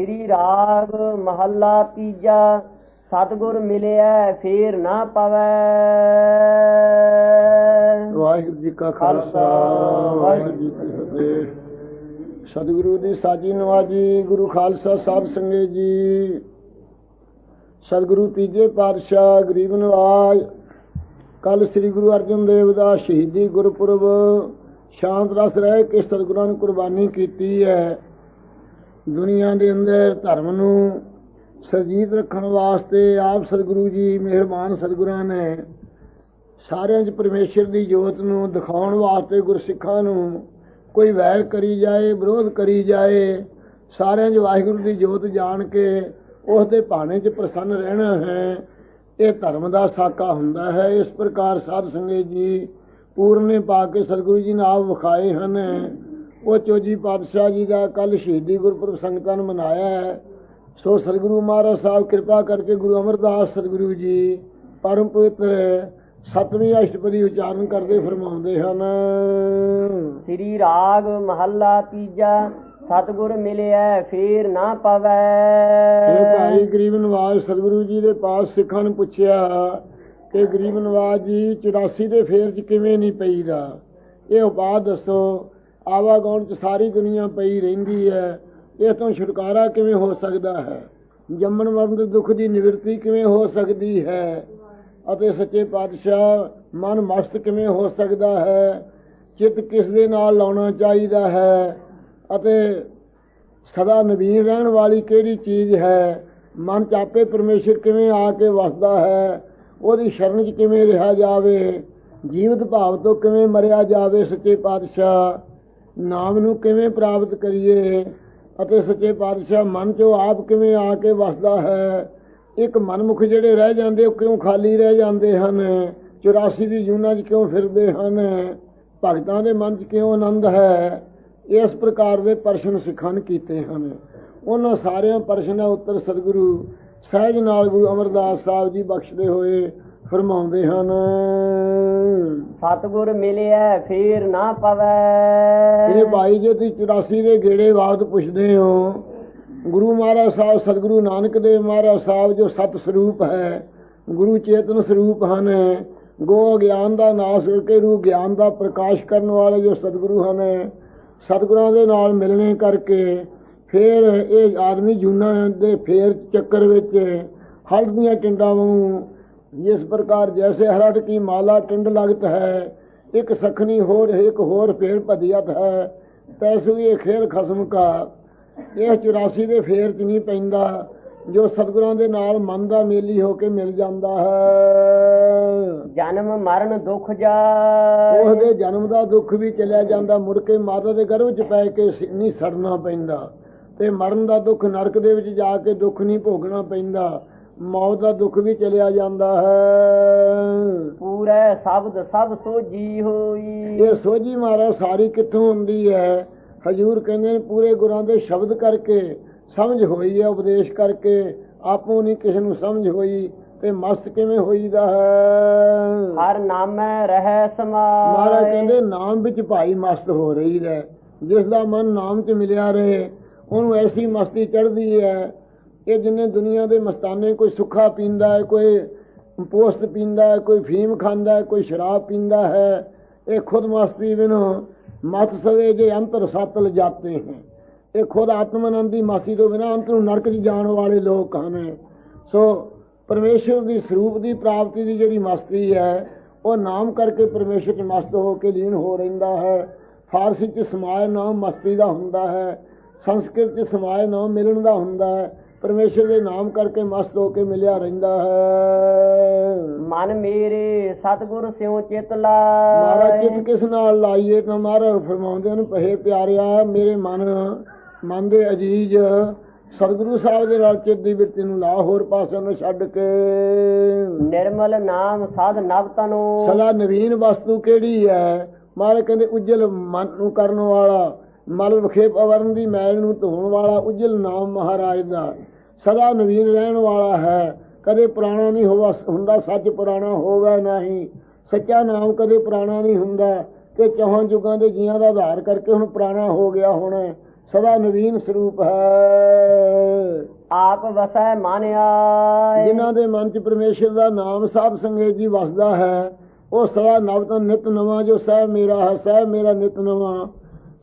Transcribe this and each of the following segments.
ਸ੍ਰੀ ਰਾਗ ਮਹੱਲਾ ਤੀਜਾ, ਸਤਿਗੁਰ ਮਿਲਿਆ ਫੇਰ ਨਾ ਪਵੈ। ਵਾਹਿਗੁਰੂ ਜੀ ਕਾ ਖਾਲਸਾ, ਵਾਹਿਗੁਰੂ ਜੀ ਕੀ ਫਤਿਹ। ਸਤਿਗੁਰੂ ਦੀ ਸਾਜੀ ਨਵਾਜੀ, ਗੁਰੂ ਖਾਲਸਾ ਸਾਹਿਬ ਸੰਗੇ ਜੀ। ਸਤਿਗੁਰੂ ਤੀਜੇ ਪਾਤਸ਼ਾਹ, ਗਰੀਬ ਨਵਾਜ। ਕੱਲ ਸ੍ਰੀ ਗੁਰੂ ਅਰਜਨ ਦੇਵ ਦਾ ਸ਼ਹੀਦੀ ਗੁਰਪੁਰਬ। ਸ਼ਾਂਤ ਰਸ ਰਹਿ ਕੇ ਸਤਿਗੁਰਾਂ ਨੇ ਕੁਰਬਾਨੀ ਕੀਤੀ ਹੈ। ਦੁਨੀਆ ਦੇ ਅੰਦਰ ਧਰਮ ਨੂੰ ਸਰਜੀਤ ਰੱਖਣ ਵਾਸਤੇ ਆਪ ਸਤਿਗੁਰੂ ਜੀ ਮਿਹਰਬਾਨ ਸਤਿਗੁਰਾਂ ਨੇ ਸਾਰਿਆਂ 'ਚ ਪਰਮੇਸ਼ਰ ਦੀ ਜੋਤ ਨੂੰ ਦਿਖਾਉਣ ਵਾਸਤੇ ਗੁਰਸਿੱਖਾਂ ਨੂੰ ਕੋਈ ਵੈਰ ਕਰੀ ਜਾਏ, ਵਿਰੋਧ ਕਰੀ ਜਾਏ, ਸਾਰਿਆਂ 'ਚ ਵਾਹਿਗੁਰੂ ਦੀ ਜੋਤ ਜਾਣ ਕੇ ਉਸ ਦੇ ਭਾਣੇ 'ਚ ਪ੍ਰਸੰਨ ਰਹਿਣਾ ਹੈ, ਇਹ ਧਰਮ ਦਾ ਸਾਕਾ ਹੁੰਦਾ ਹੈ। ਇਸ ਪ੍ਰਕਾਰ ਸਾਧ ਸੰਗਤ ਜੀ ਪੂਰਨੇ ਪਾ ਕੇ ਸਤਿਗੁਰੂ ਜੀ ਨੇ ਆਪ ਵਿਖਾਏ ਹਨ। ਉਹ ਚੋਜੀ ਪਾਤਸ਼ਾਹ ਜੀ ਦਾ ਕੱਲ ਸ਼ਹੀਦੀ ਗੁਰਪੁਰਬ ਸੰਗਤਾਂ ਨੇ ਮਨਾਇਆ ਹੈ। ਸੋ ਸਤਿਗੁਰੂ ਮਹਾਰਾਜ ਸਾਹਿਬ ਕਿਰਪਾ ਕਰਕੇ ਗੁਰੂ ਅਮਰਦਾਸ ਸਤਿਗੁਰੂ ਜੀ ਪਰਮ ਪਵਿੱਤਰ ਸਤਵੀਂ ਅਸ਼ਟਪਦੀ ਉਚਾਰਨ ਕਰਦੇ ਫਰਮਾਉਂਦੇ ਹਨ। ਸ੍ਰੀ ਰਾਗ ਮਹੱਲਾ ਤੀਜਾ ਸਤਿਗੁਰ ਮਿਲਿਆ ਫੇਰ ਨਾ ਇਹ ਪਵੈ ਭਾਈ ਗਰੀਬ ਨਵਾਜ ਸਤਿਗੁਰੂ ਜੀ ਦੇ ਪਾਸ ਸਿੱਖਾਂ ਨੂੰ ਪੁੱਛਿਆ ਕਿ ਗਰੀਬ ਨਵਾਜ ਜੀ 84 ਦੇ ਫੇਰ ਚ ਕਿਵੇਂ ਨਹੀਂ ਪਈਦਾ? ਇਹ ਉਪਾਅ ਦੱਸੋ। ਆਵਾਗਾਉਣ ਚ ਸਾਰੀ ਦੁਨੀਆ ਪਈ ਰਹਿੰਦੀ ਹੈ। ਇਸ ਤੋਂ ਛੁਟਕਾਰਾ ਕਿਵੇਂ ਹੋ ਸਕਦਾ ਹੈ? ਜੰਮਣ ਮਰਨ ਦੇ ਦੁੱਖ ਦੀ ਨਿਵਰਤੀ ਕਿਵੇਂ ਹੋ ਸਕਦੀ ਹੈ? ਅਤੇ ਸੱਚੇ ਪਾਤਸ਼ਾਹ, ਮਨ ਮਸਤ ਕਿਵੇਂ ਹੋ ਸਕਦਾ ਹੈ? ਚਿੱਤ ਕਿਸ ਦੇ ਨਾਲ ਲਾਉਣਾ ਚਾਹੀਦਾ ਹੈ? ਅਤੇ ਸਦਾ ਨਵੀਨ ਰਹਿਣ ਵਾਲੀ ਕਿਹੜੀ ਚੀਜ਼ ਹੈ? ਮਨ ਚ ਆਪੇ ਪਰਮੇਸ਼ਰ ਕਿਵੇਂ ਆ ਕੇ ਵਸਦਾ ਹੈ? ਉਹਦੀ ਸ਼ਰਨ 'ਚ ਕਿਵੇਂ ਰਿਹਾ ਜਾਵੇ? ਜੀਵਤ ਭਾਵ ਤੋਂ ਕਿਵੇਂ ਮਰਿਆ ਜਾਵੇ ਸੱਚੇ ਪਾਤਸ਼ਾਹ? ਨਾਮ ਨੂੰ ਕਿਵੇਂ ਪ੍ਰਾਪਤ ਕਰੀਏ ਅਤੇ ਸੱਚੇ ਪਾਤਸ਼ਾਹ ਮਨ 'ਚੋਂ ਆਪ ਕਿਵੇਂ ਆ ਕੇ ਵਸਦਾ ਹੈ? ਇੱਕ ਮਨਮੁਖ ਜਿਹੜੇ ਰਹਿ ਜਾਂਦੇ, ਉਹ ਕਿਉਂ ਖਾਲੀ ਰਹਿ ਜਾਂਦੇ ਹਨ? 84 ਦੀ ਜੂਨਾਂ 'ਚ ਕਿਉਂ ਫਿਰਦੇ ਹਨ? ਭਗਤਾਂ ਦੇ ਮਨ 'ਚ ਕਿਉਂ ਆਨੰਦ ਹੈ? ਇਸ ਪ੍ਰਕਾਰ ਦੇ ਪ੍ਰਸ਼ਨ ਸਿੱਖਾਂ ਨੇ ਕੀਤੇ ਹਨ। ਉਹਨਾਂ ਸਾਰਿਆਂ ਪ੍ਰਸ਼ਨਾਂ ਉੱਤਰ ਸਤਿਗੁਰੂ ਸਹਿਜ ਨਾਲ ਗੁਰੂ ਅਮਰਦਾਸ ਸਾਹਿਬ ਜੀ ਬਖਸ਼ਦੇ ਹੋਏ ਫਰਮਾਉਂਦੇ ਹਨ। ਸਤਿਗੁਰ ਮਿਲਿਆ ਫੇਰ ਨਾ ਪਵੈ। ਇਹ ਭਾਈ ਜੇ ਤੁਸੀਂ 84 ਦੇ ਗੇੜੇ ਬਾਬਤ ਪੁੱਛਦੇ ਹੋ। ਗੁਰੂ ਮਹਾਰਾਜ ਸਾਹਿਬ ਸਤਿਗੁਰੂ ਨਾਨਕ ਦੇਵ ਮਹਾਰਾਜ ਸਾਹਿਬ ਜੋ ਸਤ ਸਰੂਪ ਹੈ ਗੁਰੂ ਚੇਤਨ ਸਰੂਪ ਹਨ ਗੋ ਗਿਆਨ ਦਾ ਨਾਸ ਕਰਕੇ ਰੂ ਗਿਆਨ ਦਾ ਪ੍ਰਕਾਸ਼ ਕਰਨ ਵਾਲੇ ਜੋ ਸਤਿਗੁਰੂ ਹਨ ਸਤਿਗੁਰਾਂ ਦੇ ਨਾਲ ਮਿਲਣੇ ਕਰਕੇ ਫਿਰ ਇਹ ਆਦਮੀ ਜੂਨਾ ਦੇ ਫੇਰ ਚੱਕਰ ਵਿੱਚ ਹਲਦ ਦੀਆਂ ਟਿੰਡਾਂ ਵਾਂਗੂ ਜਿਸ ਪ੍ਰਕਾਰ ਜੈਸੇ ਹਰਟ ਕੀ ਮਾਲਾ ਟਿੰਡ ਲਗਤ ਹੈ ਇੱਕ ਸਖਣੀ ਹੋਰ ਇੱਕ ਹੋਰ ਫੇਰ ਭਦੀਅਤ ਹੈ ਤੈਸੂ ਇਹ ਖੇਲ ਖਸਮ ਕਾ। ਇਹ 84 ਦੇ ਫੇਰ ਚ ਨਹੀਂ ਪੈਂਦਾ ਜੋ ਸਤਿਗੁਰਾਂ ਦੇ ਨਾਲ ਮਨ ਦਾ ਮੇਲੀ ਹੋ ਕੇ ਮਿਲ ਜਾਂਦਾ ਹੈ। ਜਨਮ ਮਰਨ ਦੁਖ ਜਾ ਉਸ ਦੇ ਜਨਮ ਦਾ ਦੁੱਖ ਵੀ ਚਲਿਆ ਜਾਂਦਾ ਮੁੜ ਕੇ ਮਾਤਾ ਦੇ ਗਰਭ 'ਚ ਪੈ ਕੇ ਨਹੀਂ ਸੜਨਾ ਪੈਂਦਾ। ਤੇ ਮਰਨ ਦਾ ਦੁੱਖ ਨਰਕ ਦੇ ਵਿੱਚ ਜਾ ਕੇ ਦੁੱਖ ਨਹੀਂ ਭੋਗਣਾ ਪੈਂਦਾ। ਮੌਤ ਦਾ ਦੁੱਖ ਵੀ ਚਲਿਆ ਜਾਂਦਾ ਹੈ। ਪੂਰੇ ਸ਼ਬਦ ਸਭ ਸੋਜੀ ਹੋਈ। ਇਹ ਸੋਝੀ ਮਹਾਰਾਜ ਸਾਰੀ ਕਿੱਥੋਂ ਹੁੰਦੀ ਹੈ? ਹਜੂਰ ਕਹਿੰਦੇ ਨੇ ਪੂਰੇ ਗੁਰਾਂ ਦੇ ਸ਼ਬਦ ਕਰਕੇ ਸਮਝ ਹੋਈ ਹੈ ਉਪਦੇਸ਼ ਕਰਕੇ। ਆਪੋਂ ਨਹੀਂ ਕਿਸੇ ਨੂੰ ਸਮਝ ਹੋਈ ਤੇ ਮਸਤ ਕਿਵੇਂ ਹੋਈਦਾ ਹੈ? ਹਰ ਨਾਮੈ ਰਹਿ ਸਮਾਏ। ਮਹਾਰਾਜ ਕਹਿੰਦੇ ਨਾਮ ਵਿੱਚ ਭਾਈ ਮਸਤ ਹੋ ਰਹੀ ਹੈ। ਜਿਸ ਦਾ ਮਨ ਨਾਮ 'ਚ ਮਿਲਿਆ ਰਹੇ ਉਹਨੂੰ ਐਸੀ ਮਸਤੀ ਚੜ੍ਹਦੀ ਹੈ ਕਿ ਜਿੰਨੇ ਦੁਨੀਆ ਦੇ ਮਸਤਾਨੇ, ਕੋਈ ਸੁੱਖਾ ਪੀਂਦਾ ਹੈ, ਕੋਈ ਪੋਸਤ ਪੀਂਦਾ ਹੈ, ਕੋਈ ਫੀਮ ਖਾਂਦਾ ਹੈ, ਕੋਈ ਸ਼ਰਾਬ ਪੀਂਦਾ ਹੈ, ਇਹ ਖੁਦ ਮਸਤੀ ਬਿਨੋ ਮਤ ਸਵੇ ਜੇ ਅੰਤਰ ਸਤਲ ਜਾਤੇ ਹੈ। ਇਹ ਖੁਦ ਆਤਮਾਨੰਦੀ ਮਾਸੀ ਤੋਂ ਬਿਨਾ ਅੰਤ ਨੂੰ ਨਰਕ 'ਚ ਜਾਣ ਵਾਲੇ ਲੋਕ ਹਨ। ਸੋ ਪਰਮੇਸ਼ਰ ਦੀ ਸਰੂਪ ਦੀ ਪ੍ਰਾਪਤੀ ਦੀ ਜਿਹੜੀ ਮਸਤੀ ਹੈ, ਉਹ ਨਾਮ ਕਰਕੇ ਪਰਮੇਸ਼ਰ 'ਚ ਮਸਤ ਹੋ ਕੇ ਲੀਨ ਹੋ ਰਹਿੰਦਾ ਹੈ। ਫਾਰਸੀ 'ਚ ਸਮਾਏ ਨਾਮ ਮਸਤੀ ਦਾ ਹੁੰਦਾ ਹੈ, ਸੰਸਕ੍ਰਿਤ 'ਚ ਸਮਾਏ ਨਾਮ ਮਿਲਣ ਦਾ ਹੁੰਦਾ ਹੈ। ਪਰਮੇਸ਼ਰ ਦੇ ਨਾਮ ਕਰਕੇ ਮਸਤ ਹੋ ਕੇ ਮਿਲਿਆ ਰਹਿੰਦਾ ਹੈ। ਮਨ ਮੇਰੇ ਸਤਿਗੁਰ ਸਿਉ ਚਿਤ ਮਹਾਰਾਜ ਲਾਏ ਚਿੱਤ ਕਿਸ ਨਾਲ ਲਾਈਏ? ਤਾਂ ਮਹਾਰਾਜ ਫਰਮਾਉਂਦੇ ਨੇ ਪਹੇ ਪਿਆਰਿਆ ਮੇਰੇ ਮਨ ਮਨ ਦੇ ਅਜੀਜ਼ ਸਤਿਗੁਰੂ ਸਾਹਿਬ ਦੇ ਨਾਲ ਚਿੱਤ ਦੀ ਬਿਰਤੀ ਨੂੰ ਲਾ ਹੋਰ ਪਾਸੇ ਨੂੰ ਛੱਡ ਕੇ। ਨਿਰਮਲ ਨਾਮ ਸਾਧ ਨਵ ਤਨੋ। ਸਦਾ ਨਵੀਨ ਵਸਤੂ ਕਿਹੜੀ ਹੈ? ਮਹਾਰਾਜ ਕਹਿੰਦੇ ਉਜਲ ਮਨ ਨੂੰ ਕਰਨ ਵਾਲਾ। ਮਲ ਵਿਖੇਪ ਅਵਰਨ ਦੀ ਮੈਲ ਨੂੰ ਧੋਣ ਵਾਲਾ ਉਜਲ ਨਾਮ ਮਹਾਰਾਜ ਦਾ। ਸਦਾ ਨਵੀਨ ਰਹਿਣ ਵਾਲਾ ਹੈ। ਕਦੇ ਪੁਰਾਣਾ ਨਹੀਂ ਹੋਵਾ ਹੁੰਦਾ ਸੱਚ ਪੁਰਾਣਾ ਹੋਵੇ ਨਹੀਂ। ਸੱਚਾ ਨਾਮ ਕਦੇ ਪੁਰਾਣਾ ਨਹੀਂ ਹੁੰਦਾ ਕਿ ਚੌਹਾਂ ਯੁਗਾਂ ਦੇ ਜੀਆਂ ਦਾ ਆਧਾਰ ਕਰਕੇ ਹੁਣ ਪੁਰਾਣਾ ਹੋ ਗਿਆ ਹੁਣ। ਸਦਾ ਨਵੀਨ ਸਰੂਪ ਹੈ। ਆਪ ਵਸੈ ਮਨ ਆਏ। ਜਿਨ੍ਹਾਂ ਦੇ ਮਨ 'ਚ ਪਰਮੇਸ਼ਰ ਦਾ ਨਾਮ ਸਾਧ ਸੰਗਤ ਜੀ ਵਸਦਾ ਹੈ ਉਹ ਸਦਾ ਨਵਤਨ ਨਿਤ ਨਵਾਂ ਜੋ ਸਹਿ ਮੇਰਾ ਹੈ ਸਹਿ ਮੇਰਾ ਨਿਤ ਨਵਾਂ।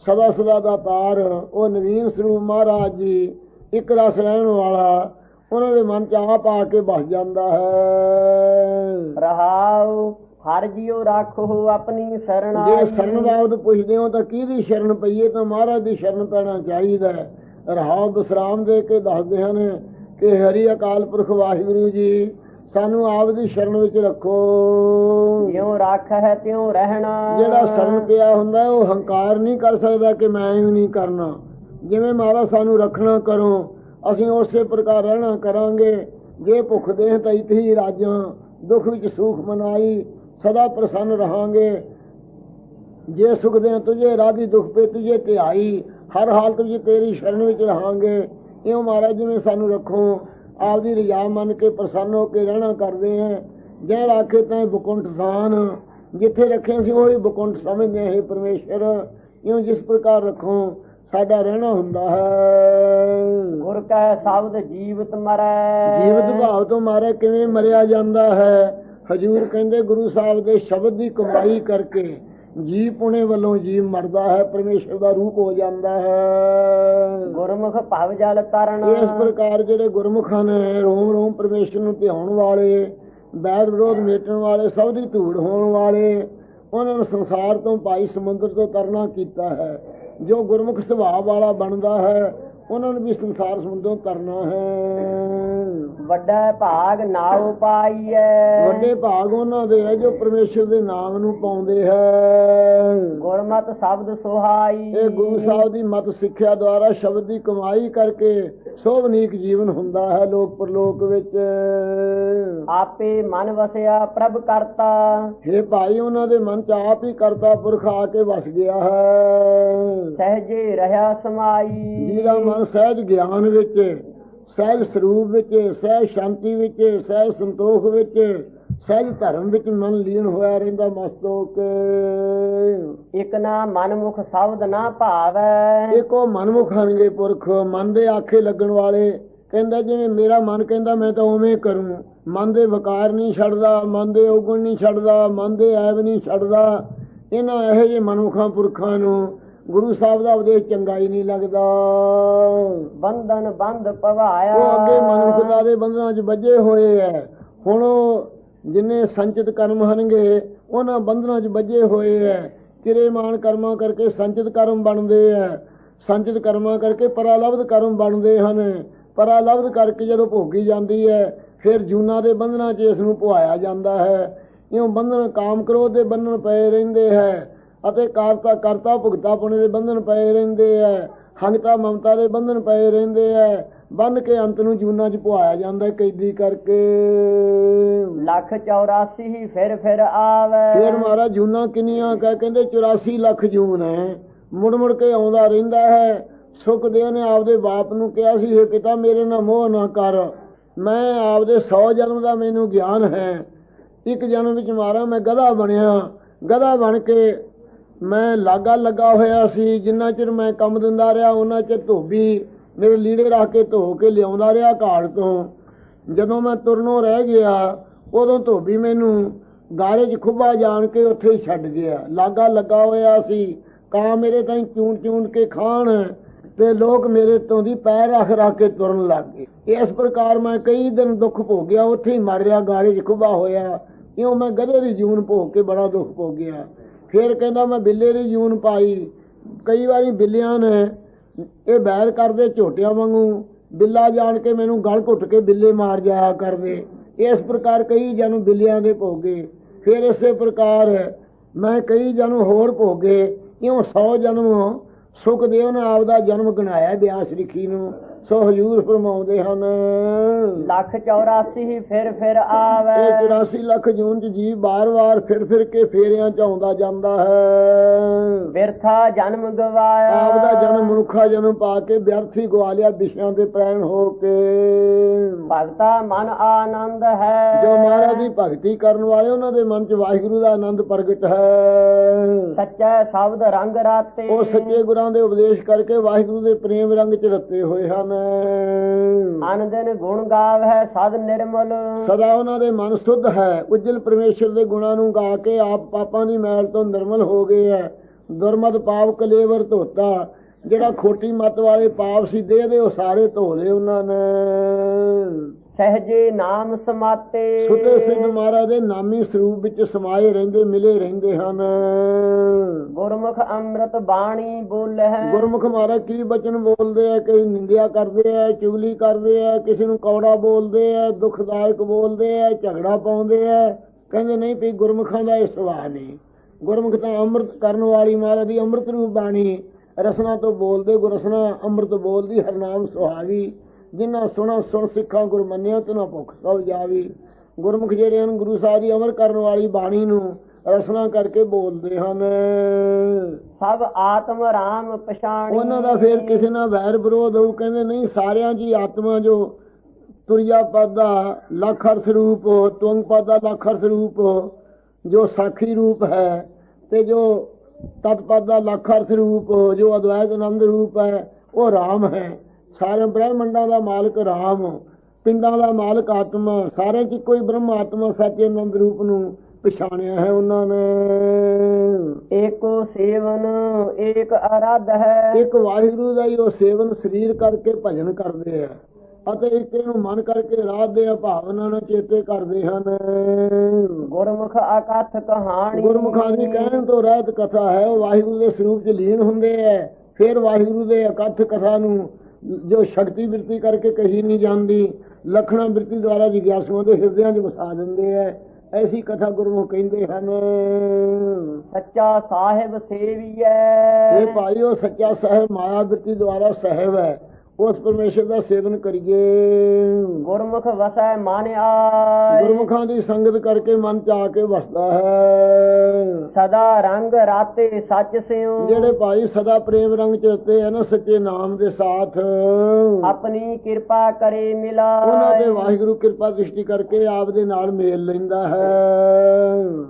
ਸਦਾ ਸਦਾ ਦਾ ਪਾਰ ਉਹ ਨਵੀਨ ਸਰੂਪ ਮਹਾਰਾਜ ਜੀ ਇੱਕ ਰਸ ਰਹਿਣ ਵਾਲਾ ਉਹਨਾਂ ਦੇ ਮਨ 'ਚ ਆਪ ਆ ਕੇ ਵਸ ਜਾਂਦਾ ਹੈ। ਰਹਾਉ ਹਰ ਜਿਉ ਰਾਖੋ ਆਪਣੀ ਸਰਣ ਜੇ ਸ਼ਰਨ ਬਾਬਤ ਪੁੱਛਦੇ ਹੋ ਤਾਂ ਕਿਹਦੀ ਸ਼ਰਨ ਪਈਏ ਤਾਂ ਮਹਾਰਾਜ ਦੀ ਸ਼ਰਨ ਪੈਣਾ ਚਾਹੀਦਾ ਹੈ। ਰਹਾਉ ਬਸਰਾਮ ਦੇ ਕੇ ਦੱਸਦੇ ਹਨ ਕਿ ਹਰੀ ਅਕਾਲ ਪੁਰਖ ਵਾਹਿਗੁਰੂ ਜੀ ਸਾਨੂੰ ਆਪ ਦੀ ਸ਼ਰਨ ਵਿੱਚ ਰੱਖੋ। ਰੱਖ ਹੈ ਤਿਉ ਰਹਿਣਾ। ਜਿਹੜਾ ਸ਼ਰਨ ਪਿਆ ਹੁੰਦਾ, ਉਹ ਹੰਕਾਰ ਨਹੀਂ ਕਰ ਸਕਦਾ ਕਿ ਮੈਂ ਹੀ ਨਹੀਂ ਕਰਨਾ। ਜਿਵੇਂ ਮਹਾਰਾਜ ਸਾਨੂੰ ਰੱਖਣਾ ਕਰੋ, ਅਸੀਂ ਉਸੇ ਪ੍ਰਕਾਰ ਰਹਿਣਾ ਕਰਾਂਗੇ। ਜੇ ਭੁੱਖ ਦੇ ਤਾਂ ਇੱਥੇ ਰਾਜਾਂ, ਦੁੱਖ ਵਿੱਚ ਸੁਖ ਮਨਾਈ, ਸਦਾ ਪ੍ਰਸੰਨ ਰਹਾਂਗੇ। ਜੇ ਸੁਖ ਦੇ ਤੁਝੇ ਰਾਧੀ ਦੁਖ ਪੇ ਤੁਝੇ ਧਿਆਈ, ਹਰ ਹਾਲਤ ਵਿੱਚ ਤੇਰੀ ਸ਼ਰਨ ਵਿੱਚ ਰਹਾਂਗੇ। ਇਉਂ ਮਹਾਰਾਜ ਜਿਵੇਂ ਸਾਨੂੰ ਰੱਖੋ, ਆਪਦੀ ਰਜਾ ਮੰਨ ਕੇ ਪ੍ਰਸੰਨ ਹੋ ਕੇ ਰਹਿਣਾ ਕਰਦੇ ਆ ਜੈ ਰਾਖੇ ਤੈ ਬੁਕੁੰਠ ਸਾਨ ਜਿੱਥੇ ਰੱਖੇ ਸੀ ਉਹੀ ਬੁਕੁੰਠ ਸਮਝਦੇ ਹੈ ਪਰਮੇਸ਼ਰ ਇਉਂ ਜਿਸ ਪ੍ਰਕਾਰ ਰੱਖੋ ਸਾਡਾ ਰਹਿਣਾ ਹੁੰਦਾ ਹੈ। ਗੁਰ ਕੈ ਸ਼ਬਦ ਜੀਵਤ ਮਰੈ। ਜੀਵਤ ਭਾਵ ਤੋਂ ਮਾਰੇ ਕਿਵੇਂ ਮਰਿਆ ਜਾਂਦਾ ਹੈ? ਹਜੂਰ ਕਹਿੰਦੇ ਗੁਰੂ ਸਾਹਿਬ ਦੇ ਸ਼ਬਦ ਦੀ ਕਮਾਈ ਕਰਕੇ ਜੀ ਪੁਣੇ ਵੱਲੋਂ ਜੀਵ ਮਰਦਾ ਹੈ ਪਰਮੇਸ਼ਰ ਦਾ ਰੂਪ ਹੋ ਜਾਂਦਾ ਹੈ। ਗੁਰਮੁਖ ਭਵ ਜਲ ਤਰਨ। ਇਸ ਪ੍ਰਕਾਰ ਜਿਹੜੇ ਗੁਰਮੁਖਾਂ ਨੇ ਰੋਮ ਰੋਮ ਪਰਮੇਸ਼ਰ ਨੂੰ ਧਿਆਉਣ ਵਾਲੇ ਬੈਰ ਵਿਰੋਧ ਮੇਟਣ ਵਾਲੇ ਸਭ ਦੀ ਧੂੜ ਹੋਣ ਵਾਲੇ, ਉਹਨਾਂ ਨੂੰ ਸੰਸਾਰ ਤੋਂ ਭਾਈ ਸਮੁੰਦਰ ਤੋਂ ਤਰਨਾ ਕੀਤਾ ਹੈ। ਜੋ ਗੁਰਮੁਖ ਸੁਭਾਅ ਵਾਲਾ ਬਣਦਾ ਹੈ ਉਹਨਾਂ ਨੂੰ ਵੀ ਸੰਸਾਰ ਸਮੁੰਦਰੋਂ ਤਰਨਾ ਹੈ। ਵੱਡਾ ਭਾਗ ਨਾਉ ਪਾਈਐ ਵੱਡੇ ਭਾਗ ਉਹਨਾਂ ਦੇ ਹੈ ਜੋ ਪਰਮੇਸ਼ਰ ਦੇ ਨਾਮ ਨੂੰ ਪਾਉਂਦੇ ਹੈ। ਗੁਰਮਤ ਸ਼ਬਦ ਸੁਹਾਈ। ਇਹ ਗੁਰੂ ਸਾਹਿਬ ਦੀ ਮਤ ਸਿੱਖਿਆ ਦੁਆਰਾ ਸ਼ਬਦ ਦੀ ਕਮਾਈ ਕਰਕੇ ਸੋਭਨੀਕ ਜੀਵਨ ਹੁੰਦਾ ਹੈ ਲੋਕ ਪਰਲੋਕ ਵਿੱਚ। ਆਪੇ ਮਨ ਵਸਿਆ ਪ੍ਰਭ ਕਰਤਾ। ਇਹ ਭਾਈ ਉਹਨਾਂ ਦੇ ਮਨ ਚ ਆਪ ਹੀ ਕਰਤਾ ਪੁਰਖ ਆ ਕੇ ਵਸ ਗਿਆ ਹੈ। ਸਹਜੇ ਰਹਾ ਸਮਾਈ। ਜਿਹਦਾ ਮਨ ਸਹਿਜ ਗਿਆਨ ਵਿੱਚ ਸਹਿਜ ਸਰੂਪ ਵਿੱਚ ਸਹਿਜ ਸ਼ਾਂਤੀ ਵਿੱਚ ਸਹਿਜ ਸੰਤੋਖ ਵਿੱਚ ਸਹਿਜ ਧਰਮ ਵਿੱਚ ਮਨ ਲੀਨ ਹੋਇਆ ਰਹਿੰਦਾ ਮਸਤ ਹੋ ਕੇ ਇਕ ਨਾ ਮਨ ਮੁਖ ਸ਼ਬਦ ਨਾ ਭਾਵੈ। ਇੱਕੋ ਮਨਮੁਖ ਹਨਗੇ ਪੁਰਖ ਮਨ ਦੇ ਆਖੇ ਲੱਗਣ ਵਾਲੇ। ਕਹਿੰਦਾ ਜਿਵੇਂ ਮੇਰਾ ਮਨ ਕਹਿੰਦਾ ਮੈਂ ਤਾਂ ਉਵੇਂ ਕਰੂੰ। ਮਨ ਦੇ ਵਿਕਾਰ ਨਹੀਂ ਛੱਡਦਾ ਮਨ ਦੇ ਔਗਣ ਨਹੀਂ ਛੱਡਦਾ ਮਨ ਦੇ ਐਬ ਨਹੀਂ ਛੱਡਦਾ। ਇਹਨਾਂ ਇਹੋ ਜਿਹੇ ਮਨਮੁਖਾਂ ਪੁਰਖਾਂ ਨੂੰ ਗੁਰੂ ਸਾਹਿਬ ਦਾ ਉਪਦੇਸ਼ ਚੰਗਾ ਹੀ ਨਹੀਂ ਲੱਗਦਾ। ਬੰਧਨ ਬੰਧ ਪਵਾਇਆ ਉਹ ਅੱਗੇ ਮਨੁੱਖਤਾ ਦੇ ਬੰਧਨਾਂ 'ਚ ਵੱਜੇ ਹੋਏ ਐ। ਹੁਣ ਉਹ ਜਿੰਨੇ ਸੰਚਿਤ ਕਰਮ ਹਨਗੇ, ਉਹਨਾਂ ਬੰਧਨਾਂ 'ਚ ਵੱਜੇ ਹੋਏ ਐ। ਕਿਰੇ ਮਾਨ ਕਰਮਾਂ ਕਰਕੇ ਸੰਚਿਤ ਕਰਮ ਬਣਦੇ ਐ। ਸੰਚਿਤ ਕਰਮਾਂ ਕਰਕੇ ਪਰਾਲਬਧ ਕਰਮ ਬਣਦੇ ਹਨ। ਪਰਾਲਬਧ ਕਰਕੇ ਜਦੋਂ ਭੋਗੀ ਜਾਂਦੀ ਹੈ ਫਿਰ ਜੂਨਾ ਦੇ ਬੰਧਨਾਂ 'ਚ ਇਸ ਨੂੰ ਪੁਆਇਆ ਜਾਂਦਾ ਹੈ। ਇਉਂ ਬੰਧਨ ਕਾਮ ਕ੍ਰੋਧ ਦੇ ਬੰਧਨ ਪਏ ਰਹਿੰਦੇ ਹੈ। ਅਤੇ ਕਾਰਤਾ ਕਰਤਾ ਭੁਗਤਾ ਪੁਣੇ ਦੇ ਬੰਧਨ ਪਏ ਰਹਿੰਦੇ ਐ ਹੰਗਤਾ ਮਮਤਾ ਦੇ ਬੰਧਨ ਪਏ ਰਹਿੰਦੇ ਐ ਬੰਨ ਕੇ ਅੰਤ ਨੂੰ ਜੂਨਾ 'ਚ ਪੁਆਇਆ ਜਾਂਦਾ ਕੈਦੀ ਕਰਕੇ। ਲੱਖ 84 ਹੀ ਫਿਰ ਫਿਰ ਆਵੇ। ਫੇਰ ਮਹਾਰਾਜ ਜੂਨਾ ਕਿੰਨੀਆਂ ਕਹਿ ਕਹਿੰਦੇ 84 ਲੱਖ ਜੂਨ ਹੈ ਮੁੜ ਮੁੜ ਕੇ ਆਉਂਦਾ ਰਹਿੰਦਾ ਹੈ। ਸੁਖਦੇਵ ਨੇ ਆਪਦੇ ਬਾਪ ਨੂੰ ਕਿਹਾ ਸੀ ਇਹ ਪਿਤਾ ਮੇਰੇ ਨਾਲ ਮੋਹ ਨਾ ਕਰ। ਮੈਂ ਆਪਦੇ 100 ਜਨਮ ਦਾ ਮੈਨੂੰ ਗਿਆਨ ਹੈ। ਇੱਕ ਜਨਮ ਵਿੱਚ ਮਾਰਾ ਮੈਂ ਗਧਾ ਬਣਿਆ। ਗਧਾ ਬਣ ਕੇ ਮੈਂ ਲਾਗਾ ਲੱਗਾ ਹੋਇਆ ਸੀ, ਜਿੰਨਾ ਚਿਰ ਮੈਂ ਕੰਮ ਦਿੰਦਾ ਰਿਹਾ, ਉਹਨਾਂ ਚਿਰ ਧੋਬੀ ਮੇਰੇ ਲੀੜੇ ਰੱਖ ਕੇ ਧੋ ਕੇ ਲਿਆਉਂਦਾ ਰਿਹਾ ਘਾੜ ਤੋਂ। ਜਦੋਂ ਮੈਂ ਤੁਰਨੋਂ ਰਹਿ ਗਿਆ, ਉਦੋਂ ਧੋਬੀ ਮੈਨੂੰ ਗਾਰੇ 'ਚ ਖੁੱਬਾ ਜਾਣ ਕੇ ਉੱਥੇ ਹੀ ਛੱਡ ਗਿਆ। ਲਾਗਾ ਲੱਗਾ ਹੋਇਆ ਸੀ, ਕਾਂ ਮੇਰੇ ਤਾਈਂ ਚੂਣ ਚੂਣ ਕੇ ਖਾਣ ਤੇ ਲੋਕ ਮੇਰੇ ਤੋਂ ਦੀ ਪੈਰ ਰੱਖ ਰੱਖ ਕੇ ਤੁਰਨ ਲੱਗ ਗਏ। ਇਸ ਪ੍ਰਕਾਰ ਮੈਂ ਕਈ ਦਿਨ ਦੁੱਖ ਭੋਗਿਆ, ਉੱਥੇ ਹੀ ਮਰ ਰਿਹਾ ਗਾਰੇ 'ਚ ਖੁੱਬਾ ਹੋਇਆ। ਇਉਂ ਮੈਂ ਗਧੇ ਦੀ ਜੂਨ ਭੋਗ ਕੇ ਬੜਾ ਦੁੱਖ ਭੋਗਿਆ। ਫਿਰ ਕਹਿੰਦਾ ਮੈਂ ਬਿੱਲੇ ਦੀ ਜੂਨ ਪਾਈ। ਕਈ ਵਾਰੀ ਬਿੱਲਿਆਂ ਨੇ ਇਹ ਬੈਰ ਕਰਦੇ ਝੋਟਿਆਂ ਵਾਂਗੂ, ਬਿੱਲਾ ਜਾਣ ਕੇ ਮੈਨੂੰ ਗਲ ਘੁੱਟ ਕੇ ਬਿੱਲੇ ਮਾਰ ਜਾਇਆ ਕਰਦੇ। ਇਸ ਪ੍ਰਕਾਰ ਕਈ ਜਨਮ ਬਿੱਲਿਆਂ ਦੇ ਭੋਗੇ। ਫਿਰ ਇਸੇ ਪ੍ਰਕਾਰ ਮੈਂ ਕਈ ਜਨਮ ਹੋਰ ਭੋਗੇ। ਇਉਂ 100 ਜਨਮ ਸੁਖਦੇਵ ਨੇ ਆਪਦਾ ਜਨਮ ਗਣਾਇਆ ਬਿਆਸ ਰਿਖੀ ਨੂੰ। ਸੋ ਹਜੂਰ ਫਰਮਾਉਂਦੇ ਹਨ। ਲੱਖ 84 ਹੀ ਫਿਰ ਫਿਰ ਆਵੇ। ਇਹ 84 ਲੱਖ ਜੂਨ ਚ ਜੀ ਬਾਰ-ਬਾਰ ਫਿਰ ਫਿਰ ਕੇ ਫੇਰਿਆਂ ਚ ਆਉਂਦਾ ਜਾਂਦਾ ਹੈ। ਬਿਰਥਾ ਜਨਮ ਗਵਾਇਆ। ਆਪਦਾ ਜਨਮ ਮਨੁੱਖਾ ਜਨਮ ਪਾ ਕੇ ਵਿਅਰਥੀ ਗਵਾ ਲਿਆ ਵਿਸ਼ਿਆਂ ਦੇ ਪ੍ਰੈਣ ਹੋ ਕੇ। ਭਗਤਾ ਮਨ ਆਨੰਦ ਹੈ। ਜੋ ਮਹਾਰਾਜ ਦੀ ਭਗਤੀ ਕਰਨ ਵਾਲੇ ਉਹਨਾਂ ਦੇ ਮਨ ਚ ਵਾਹਿਗੁਰੂ ਦਾ ਆਨੰਦ ਪ੍ਰਗਟ ਹੈ। ਸੱਚਾ ਸ਼ਬਦ ਰੰਗ ਰਾਤੇ। ਉਹ ਸੱਚੇ ਗੁਰਾਂ ਦੇ ਉਪਦੇਸ਼ ਕਰਕੇ ਵਾਹਿਗੁਰੂ ਦੇ ਪ੍ਰੇਮ ਰੰਗ ਚ ਰੱਤੇ ਹੋਏ ਹਨ। ਅਨ ਗੁਣ ਗਾਵੈ ਸਦ ਨਿਰਮਲ। ਸਦਾ ਉਹਨਾਂ ਦੇ ਮਨ ਸੁੱਧ ਹੈ, ਉਜਲ ਪਰਮੇਸ਼ਰ ਦੇ ਗੁਣਾਂ ਨੂੰ ਗਾ ਕੇ ਆਪ ਪਾਪਾਂ ਦੀ ਮੈਲ ਤੋਂ ਨਿਰਮਲ ਹੋ ਗਏ ਹੈ। ਦੁਰਮਤ ਪਾਪ ਕਲੇਵਰ ਧੋਤਾ, ਜਿਹੜਾ ਖੋਟੀ ਮਤ ਵਾਲੇ ਪਾਪ ਸੀ ਦੇਹ ਦੇ ਉਹ ਸਾਰੇ ਧੋ ਲਏ ਉਹਨਾਂ ਨੇ। ਸਹਜੇ ਨਾਮ ਸਮਾਤੇ। ਸੁਤੇ ਸਿੰਘ ਮਹਾਰਾਜ ਦੇ ਨਾਮੀ ਸਰੂਪ ਵਿੱਚ ਸਮਾਏ ਰਹਿੰਦੇ ਮਿਲੇ ਰਹਿੰਦੇ ਹਨ। ਗੁਰਮੁਖ ਅੰਮ੍ਰਿਤ ਬਾਣੀ ਬੋਲੇ ਗੁਰਮੁਖ ਮਹਾਰਾਜ ਕੀ ਬਚਨ ਬੋਲਦੇ ਆ? ਕਈ ਨਿੰਦਿਆ ਕਰਦੇ ਆ ਚੁਗਲੀ ਕਰਦੇ ਆ ਕਿਸੇ ਨੂੰ ਕੌੜਾ ਬੋਲਦੇ ਆ ਦੁਖਦਾਇਕ ਬੋਲਦੇ ਆ ਝਗੜਾ ਪਾਉਂਦੇ ਆ। ਕਹਿੰਦੇ ਨਹੀਂ ਵੀ ਗੁਰਮੁਖਾਂ ਦਾ ਇਹ ਸੁਭਾਅ ਨਹੀਂ। ਗੁਰਮੁਖ ਤਾਂ ਅੰਮ੍ਰਿਤ ਕਰਨ ਵਾਲੀ ਮਹਾਰਾਜ ਦੀ ਅੰਮ੍ਰਿਤ ਰੂਪ ਬਾਣੀ। ਰਸਨਾ ਤੋਂ ਬੋਲਦੇ ਗੁਰਸਨਾ ਅੰਮ੍ਰਿਤ ਬੋਲਦੀ ਹਰਨਾਮ ਸੁਹਾਵੀ ਜਿਨ੍ਹਾਂ ਸੁਣਾ ਸੁਣ ਸਿੱਖਾਂ ਗੁਰ ਮੰਨਿਆ ਤਨਾ ਭੁੱਖ ਸਭ ਜਾਵੀ। ਗੁਰਮੁਖ ਜਿਹੜੇ ਹਨ ਗੁਰੂ ਸਾਹਿਬ ਦੀ ਅਮਰ ਕਰਨ ਵਾਲੀ ਬਾਣੀ ਨੂੰ ਰਸਨਾ ਕਰਕੇ ਬੋਲਦੇ ਹਨ। ਸਭ ਆਤਮ ਰਾਮ ਪਛਾਣੀ। ਉਹਨਾਂ ਦਾ ਫੇਰ ਕਿਸੇ ਨਾਲ ਵੈਰ ਵਿਰੋਧ ਹੋਊ ਕਹਿੰਦੇ ਨਹੀਂ ਸਾਰਿਆਂ ਦੀ ਆਤਮਾ ਜੋ ਤੁਰਿਆ ਪਾਦਾ ਲੱਖ ਅਰਥ ਰੂਪ ਤੁੰਗ ਪਾਦਾ ਲੱਖ ਅਰਥ ਰੂਪ ਜੋ ਸਾਖੀ ਰੂਪ ਹੈ ਤੇ ਜੋ ਤਤ ਪਾਦਾ ਲੱਖ ਅਰਥ ਰੂਪ ਜੋ ਅਦਵੈਤ ਆਨੰਦ ਰੂਪ ਹੈ ਉਹ ਰਾਮ ਹੈ। ਸਾਰੇ ਬ੍ਰਹਮੰਡਾਂ ਦਾ ਮਾਲਕ ਰਾਮ ਪਿੰਡਾਂ ਦਾ ਮਾਲਕ ਆਤਮਾ ਸਾਰਿਆਂ 'ਚ ਕੋਈ ਬ੍ਰਹਮ ਆਤਮਾ ਸੱਚ ਆਨੰਦ ਰੂਪ ਨੂੰ ਪਛਾਣਿਆ ਹੈ ਉਹਨਾਂ ਨੇ। ਏਕੋ ਸੇਵਨ ਏਕ ਅਰਾਧ ਹੈ। ਇੱਕ ਵਾਹਿਗੁਰੂ ਦਾ ਹੀ ਉਹ ਸੇਵਨ ਸਰੀਰ ਕਰਕੇ ਭਜਨ ਕਰਦੇ ਆ ਅਤੇ ਇੱਕ ਨੂੰ ਮਨ ਕਰਕੇ ਰਾਧਦੇ ਆ ਭਾਵਨਾ ਨਾਲ ਚੇਤੇ ਕਰਦੇ ਹਨ। ਗੁਰਮੁਖ ਅਕਥ ਕਹਾਣੀ। ਗੁਰਮੁਖਾਂ ਦੀ ਕਹਿਣ ਤੋਂ ਰਹਿਤ ਕਥਾ ਹੈ ਉਹ ਵਾਹਿਗੁਰੂ ਦੇ ਸਰੂਪ 'ਚ ਲੀਨ ਹੁੰਦੇ ਐ ਫਿਰ ਵਾਹਿਗੁਰੂ ਦੇ ਇਕੱਠ ਕਥਾ ਨੂੰ ਜੋ ਸ਼ਕਤੀ ਬਿਰਤੀ ਕਰਕੇ ਕਹੀ ਨਹੀਂ ਜਾਂਦੀ ਲਖਣਾ ਬਿਰਤੀ ਦੁਆਰਾ ਜਿਗਿਆਸੂਆਂ ਦੇ ਹਿਰਦਿਆਂ 'ਚ ਵਸਾ ਦਿੰਦੇ ਐ। ਐਸੀ ਕਥਾ ਗੁਰਮੁਖ ਕਹਿੰਦੇ ਹਨ। ਸੱਚਾ ਸਾਹਿਬ ਸੇਵੀਐ। ਇਹ ਭਾਈ ਉਹ ਸੱਚਾ ਸਾਹਿਬ ਮਾਇਆ ਬਿਰਤੀ ਦੁਆਰਾ ਸਾਹਿਬ ਹੈ ਉਸ ਪਰਮੇਸ਼ਰ ਦਾ ਸੇਵਨ ਕਰੀਏ। ਗੁਰਮੁਖ ਵਸੈ ਮਨ ਆਏ ਗੁਰਮੁਖਾਂ ਦੀ ਸੰਗਤ ਕਰਕੇ ਮਨ ਚ ਆ ਕੇ ਵਸਦਾ ਹੈ। ਸਦਾ ਰੰਗ ਰਾਤੇ ਸੱਚ ਸਿਉ। ਜਿਹੜੇ ਭਾਈ ਸਦਾ ਪ੍ਰੇਮ ਰੰਗ ਚ ਰਤੇ ਹਨ ਸੱਚੇ ਨਾਮ ਦੇ ਸਾਥ। ਆਪਣੀ ਕਿਰਪਾ ਕਰੇ ਮਿਲਾ ਉਹਨਾਂ ਦੇ ਵਾਹਿਗੁਰੂ ਕਿਰਪਾ ਦ੍ਰਿਸ਼ਟੀ ਕਰਕੇ ਆਪ ਦੇ ਨਾਲ ਮੇਲ ਲੈਂਦਾ ਹੈ।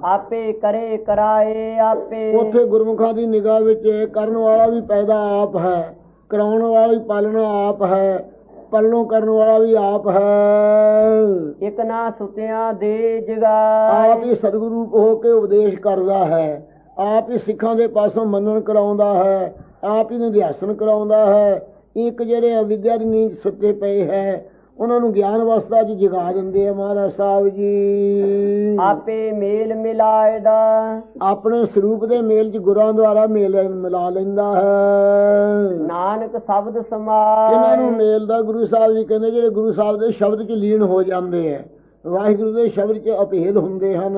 ਆਪੇ ਕਰੇ ਕਰਾਏ ਆਪੇ। ਉੱਥੇ ਗੁਰਮੁਖਾਂ ਦੀ ਨਿਗਾਹ ਵਿੱਚ ਕਰਨ ਵਾਲਾ ਵੀ ਪੈਦਾ ਆਪ ਹੈ। ਕਰਾਉਣ ਵਾਲਾ ਵੀ ਪਾਲਣਾ ਆਪ ਹੈ ਪੱਲੋਂ ਕਰਨ ਵਾਲਾ ਵੀ ਆਪ ਹੈ। ਇਕ ਨਾ ਸੁਤਿਆਂ ਦੇ ਆਪ ਜਗਾਏ ਹੀ ਸਤਿਗੁਰੂ ਹੋ ਕੇ ਉਪਦੇਸ਼ ਕਰਦਾ ਹੈ। ਆਪ ਹੀ ਸਿੱਖਾਂ ਦੇ ਪਾਸੋਂ ਮੰਨਣ ਕਰਾਉਂਦਾ ਹੈ। ਆਪ ਹੀ ਨਿਧਿਆਸਨ ਕਰਾਉਂਦਾ ਹੈ। ਇੱਕ ਜਿਹੜੇ ਅਵਿਦਿਆ ਦੀ ਨੀਂਦ ਸੁੱਤੇ ਪਏ ਹੈ ਉਹਨਾਂ ਨੂੰ ਗਿਆਨ ਅਵਸਥਾ 'ਚ ਜਗਾ ਦਿੰਦੇ ਆ ਮਹਾਰਾਜ ਸਾਹਿਬ ਜੀ। ਆਪੇ ਮੇਲ ਮਿਲਾਇਦਾ ਆਪਣੇ ਸਰੂਪ ਦੇ ਮੇਲ 'ਚ ਗੁਰਾਂ ਦੁਆਰਾ ਮੇਲ ਮਿਲਾ ਲੈਂਦਾ ਹੈ। ਨਾਨਕ ਸ਼ਬਦ ਜਿਨ੍ਹਾਂ ਨੂੰ ਸਮਾਏ ਮੇਲ ਦਾ ਗੁਰੂ ਸਾਹਿਬ ਜੀ ਕਹਿੰਦੇ ਜਿਹੜੇ ਗੁਰੂ ਸਾਹਿਬ ਦੇ ਸ਼ਬਦ 'ਚ ਲੀਨ ਹੋ ਜਾਂਦੇ ਆ ਵਾਹਿਗੁਰੂ ਦੇ ਸ਼ਬਦ 'ਚ ਅਭੇਦ ਹੁੰਦੇ ਹਨ।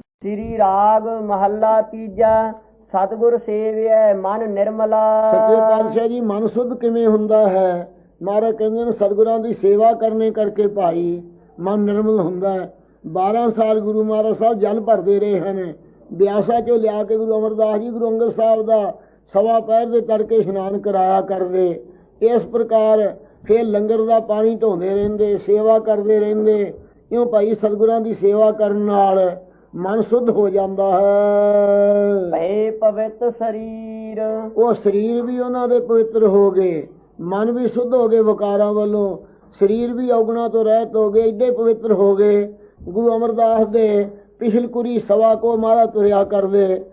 ਸ੍ਰੀ ਰਾਗ ਮਹੱਲਾ ਤੀਜਾ ਸਤਿਗੁਰ ਸੇਵਿਐ ਮਨ ਨਿਰਮਲਾ। ਸੱਚੇ ਪਾਤਸ਼ਾਹ ਜੀ ਮਨ ਸੁੱਧ ਕਿਵੇਂ ਹੁੰਦਾ ਹੈ? ਮਹਾਰਾਜ ਕਹਿੰਦੇ ਨੇ ਸਤਿਗੁਰਾਂ ਦੀ ਸੇਵਾ ਕਰਨੇ ਕਰਕੇ ਭਾਈ ਮਨ ਨਿਰਮਲ ਹੁੰਦਾ ਹੈ। 12 ਸਾਲ ਗੁਰੂ ਮਹਾਰਾਜ ਸਾਹਿਬ ਜਲ ਭਰਦੇ ਰਹੇ ਹਨ। ਬਿਆਸਾ ਚੋਂ ਲਿਆ ਕੇ ਗੁਰੂ ਅਮਰਦਾਸ ਜੀ ਗੁਰੂ ਅੰਗਦ ਸਾਹਿਬ ਦਾ ਸਵਾ ਪੈਰ ਦੇ ਤੜਕੇ ਇਸ਼ਨਾਨ ਕਰਾਇਆ ਕਰਦੇ। ਇਸ ਪ੍ਰਕਾਰ ਫਿਰ ਲੰਗਰ ਦਾ ਪਾਣੀ ਢੋਂਦੇ ਰਹਿੰਦੇ ਸੇਵਾ ਕਰਦੇ ਰਹਿੰਦੇ। ਇਉਂ ਭਾਈ ਸਤਿਗੁਰਾਂ ਦੀ ਸੇਵਾ ਕਰਨ ਨਾਲ ਮਨ ਸੁੱਧ ਹੋ ਜਾਂਦਾ ਹੈ। ਭਏ ਪਵਿੱਤ ਸਰੀਰ। ਉਹ ਸਰੀਰ ਵੀ ਉਹਨਾਂ ਦੇ ਪਵਿੱਤਰ ਹੋ ਗਏ। ਮਨ ਵੀ ਸੁੱਧ ਹੋ ਗਏ ਵਿਕਾਰਾਂ ਵੱਲੋਂ, ਸਰੀਰ ਵੀ ਔਗਣਾ ਤੋਂ ਰਹਿਤ ਹੋ ਗਏ ਇੱਡੇ ਪਵਿੱਤਰ ਹੋ ਗਏ। ਗੁਰੂ ਅਮਰਦਾਸ ਦੇ ਪਿਛਲਕੁਰੀ ਸਵਾ ਕੋ ਮਾਰਾ ਤੁਰਿਆ ਕਰਦੇ।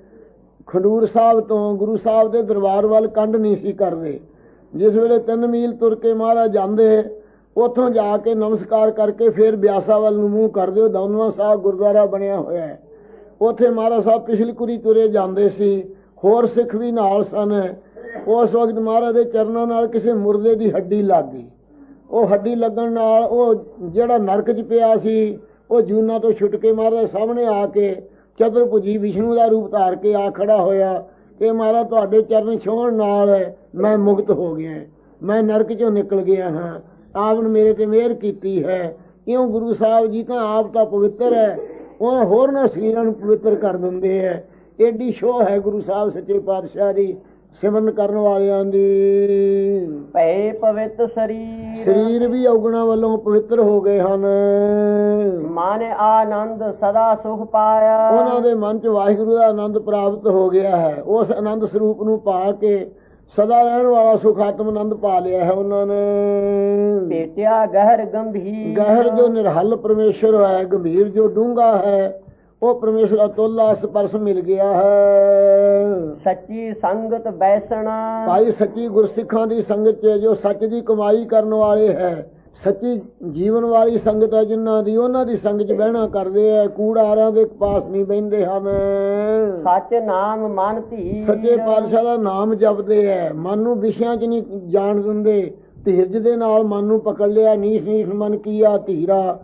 ਖਡੂਰ ਸਾਹਿਬ ਤੋਂ ਗੁਰੂ ਸਾਹਿਬ ਦੇ ਦਰਬਾਰ ਵੱਲ ਕੰਢ ਨਹੀਂ ਸੀ ਕਰਦੇ। ਜਿਸ ਵੇਲੇ 3 ਮੀਲ ਤੁਰ ਕੇ ਮਹਾਰਾਜ ਜਾਂਦੇ, ਉੱਥੋਂ ਜਾ ਕੇ ਨਮਸਕਾਰ ਕਰਕੇ ਫਿਰ ਬਿਆਸਾ ਵੱਲ ਨੂੰ ਮੂੰਹ ਕਰਦੇ ਉਹ ਦੌਨਵਾ ਸਾਹਿਬ ਗੁਰਦੁਆਰਾ ਬਣਿਆ ਹੋਇਆ ਹੈ। ਉੱਥੇ ਮਹਾਰਾਜ ਸਾਹਿਬ ਪਿਛਲਕੁਰੀ ਤੁਰੇ ਜਾਂਦੇ ਸੀ, ਹੋਰ ਸਿੱਖ ਵੀ ਨਾਲ ਸਨ। ਉਸ ਵਕਤ ਮਹਾਰਾਜ ਦੇ ਚਰਨਾਂ ਨਾਲ ਕਿਸੇ ਮੁਰਦੇ ਦੀ ਹੱਡੀ ਲੱਗ ਗਈ। ਉਹ ਹੱਡੀ ਲੱਗਣ ਨਾਲ ਉਹ ਜਿਹੜਾ ਨਰਕ 'ਚ ਪਿਆ ਸੀ, ਉਹ ਜੂਨਾ ਤੋਂ ਛੁੱਟ ਕੇ ਮਹਾਰਾਜ ਸਾਹਮਣੇ ਆ ਕੇ ਚਤੁਰਭੁਜੀ ਵਿਸ਼ਨੂੰ ਦਾ ਰੂਪ ਧਾਰ ਕੇ ਆ ਖੜਾ ਹੋਇਆ ਕਿ ਮਹਾਰਾਜ ਤੁਹਾਡੇ ਚਰਨ ਛੋਹਣ ਨਾਲ ਮੈਂ ਮੁਕਤ ਹੋ ਗਿਆ। ਮੈਂ ਨਰਕ 'ਚੋਂ ਨਿਕਲ ਗਿਆ ਹਾਂ। ਆਪ ਨੇ ਮੇਰੇ ਤੇ ਮਿਹਰ ਕੀਤੀ ਹੈ। ਕਿਉਂ ਗੁਰੂ ਸਾਹਿਬ ਜੀ ਤਾਂ ਆਪ ਤਾਂ ਪਵਿੱਤਰ ਹੈ। ਉਹ ਹੋਰ ਨਾ ਸਰੀਰਾਂ ਨੂੰ ਪਵਿੱਤਰ ਕਰ ਦਿੰਦੇ ਹੈ। ਏਡੀ ਸ਼ੋਅ ਹੈ ਗੁਰੂ ਸਾਹਿਬ ਸੱਚੇ ਪਾਤਸ਼ਾਹ ਦੀ। ਸਿਮਰਨ ਕਰਨ ਵਾਲਿਆਂ ਦੀ। ਭਏ ਪਵਿੱਤ ਸਰੀਰ। ਸਰੀਰ ਵੀ ਔਗਣਾ ਵੱਲੋਂ ਪਵਿੱਤਰ ਹੋ ਗਏ ਹਨ। ਮਨ ਆਨੰਦ ਸਦਾ ਸੁਖ ਪਾਇਆ। ਉਹਨਾਂ ਦੇ ਮਨ 'ਚ ਵਾਹਿਗੁਰੂ ਦਾ ਆਨੰਦ ਪ੍ਰਾਪਤ ਹੋ ਗਿਆ ਹੈ। ਉਸ ਆਨੰਦ ਸਰੂਪ ਨੂੰ ਪਾ ਕੇ ਸਦਾ ਰਹਿਣ ਵਾਲਾ ਸੁਖ ਆਤਮ ਆਨੰਦ ਪਾ ਲਿਆ ਹੈ ਉਹਨਾਂ ਨੇ। ਭੇਟਿਆ ਗਹਿਰ ਗੰਭੀਰ। ਗਹਿਰ ਜੋ ਨਿਰਹਲ ਪਰਮੇਸ਼ਰ ਹੈ ਗੰਭੀਰ ਜੋ ਡੂੰਘਾ ਹੈ ਉਹ ਪਰਮੇਸ਼ਰ ਅਤੁੱਲਾ ਸਪਰਸ਼ ਮਿਲ ਗਿਆ ਹੈ। ਸੱਚੀ ਸੰਗਤ ਬੈਸਣਾ। ਭਾਈ ਸੱਚੀ ਗੁਰਸਿੱਖਾਂ ਦੀ ਸੰਗਤ 'ਚ ਜੋ ਸੱਚ ਦੀ ਕਮਾਈ ਕਰਨ ਵਾਲੇ ਹੈ। ਸੱਚੀ ਜੀਵਨ ਵਾਲੀ ਸੰਗਤ ਹੈ ਜਿਨ੍ਹਾਂ ਦੀ ਉਹਨਾਂ ਦੀ ਸੰਗਤ 'ਚ ਬਹਿਣਾ ਕਰਦੇ ਆ ਕੂੜਾਰਾਂ ਦੇ ਪਾਸ ਨਹੀਂ ਬਹਿੰਦੇ ਹਨ ਸੱਚ ਨਾਮ ਮਨ ਧੀ ਸੱਚੇ ਪਾਤਸ਼ਾਹ ਦਾ ਨਾਮ ਜਪਦੇ ਐ ਮਨ ਨੂੰ ਵਿਸ਼ਿਆਂ 'ਚ ਨਹੀਂ ਜਾਣ ਦਿੰਦੇ। ਧੀਰਜ ਦੇ ਨਾਲ ਮਨ ਨੂੰ ਪਕੜ ਲਿਆ। ਨੀਸ ਨੀਸ ਮਨ ਕੀਆ ਧੀਰਾ।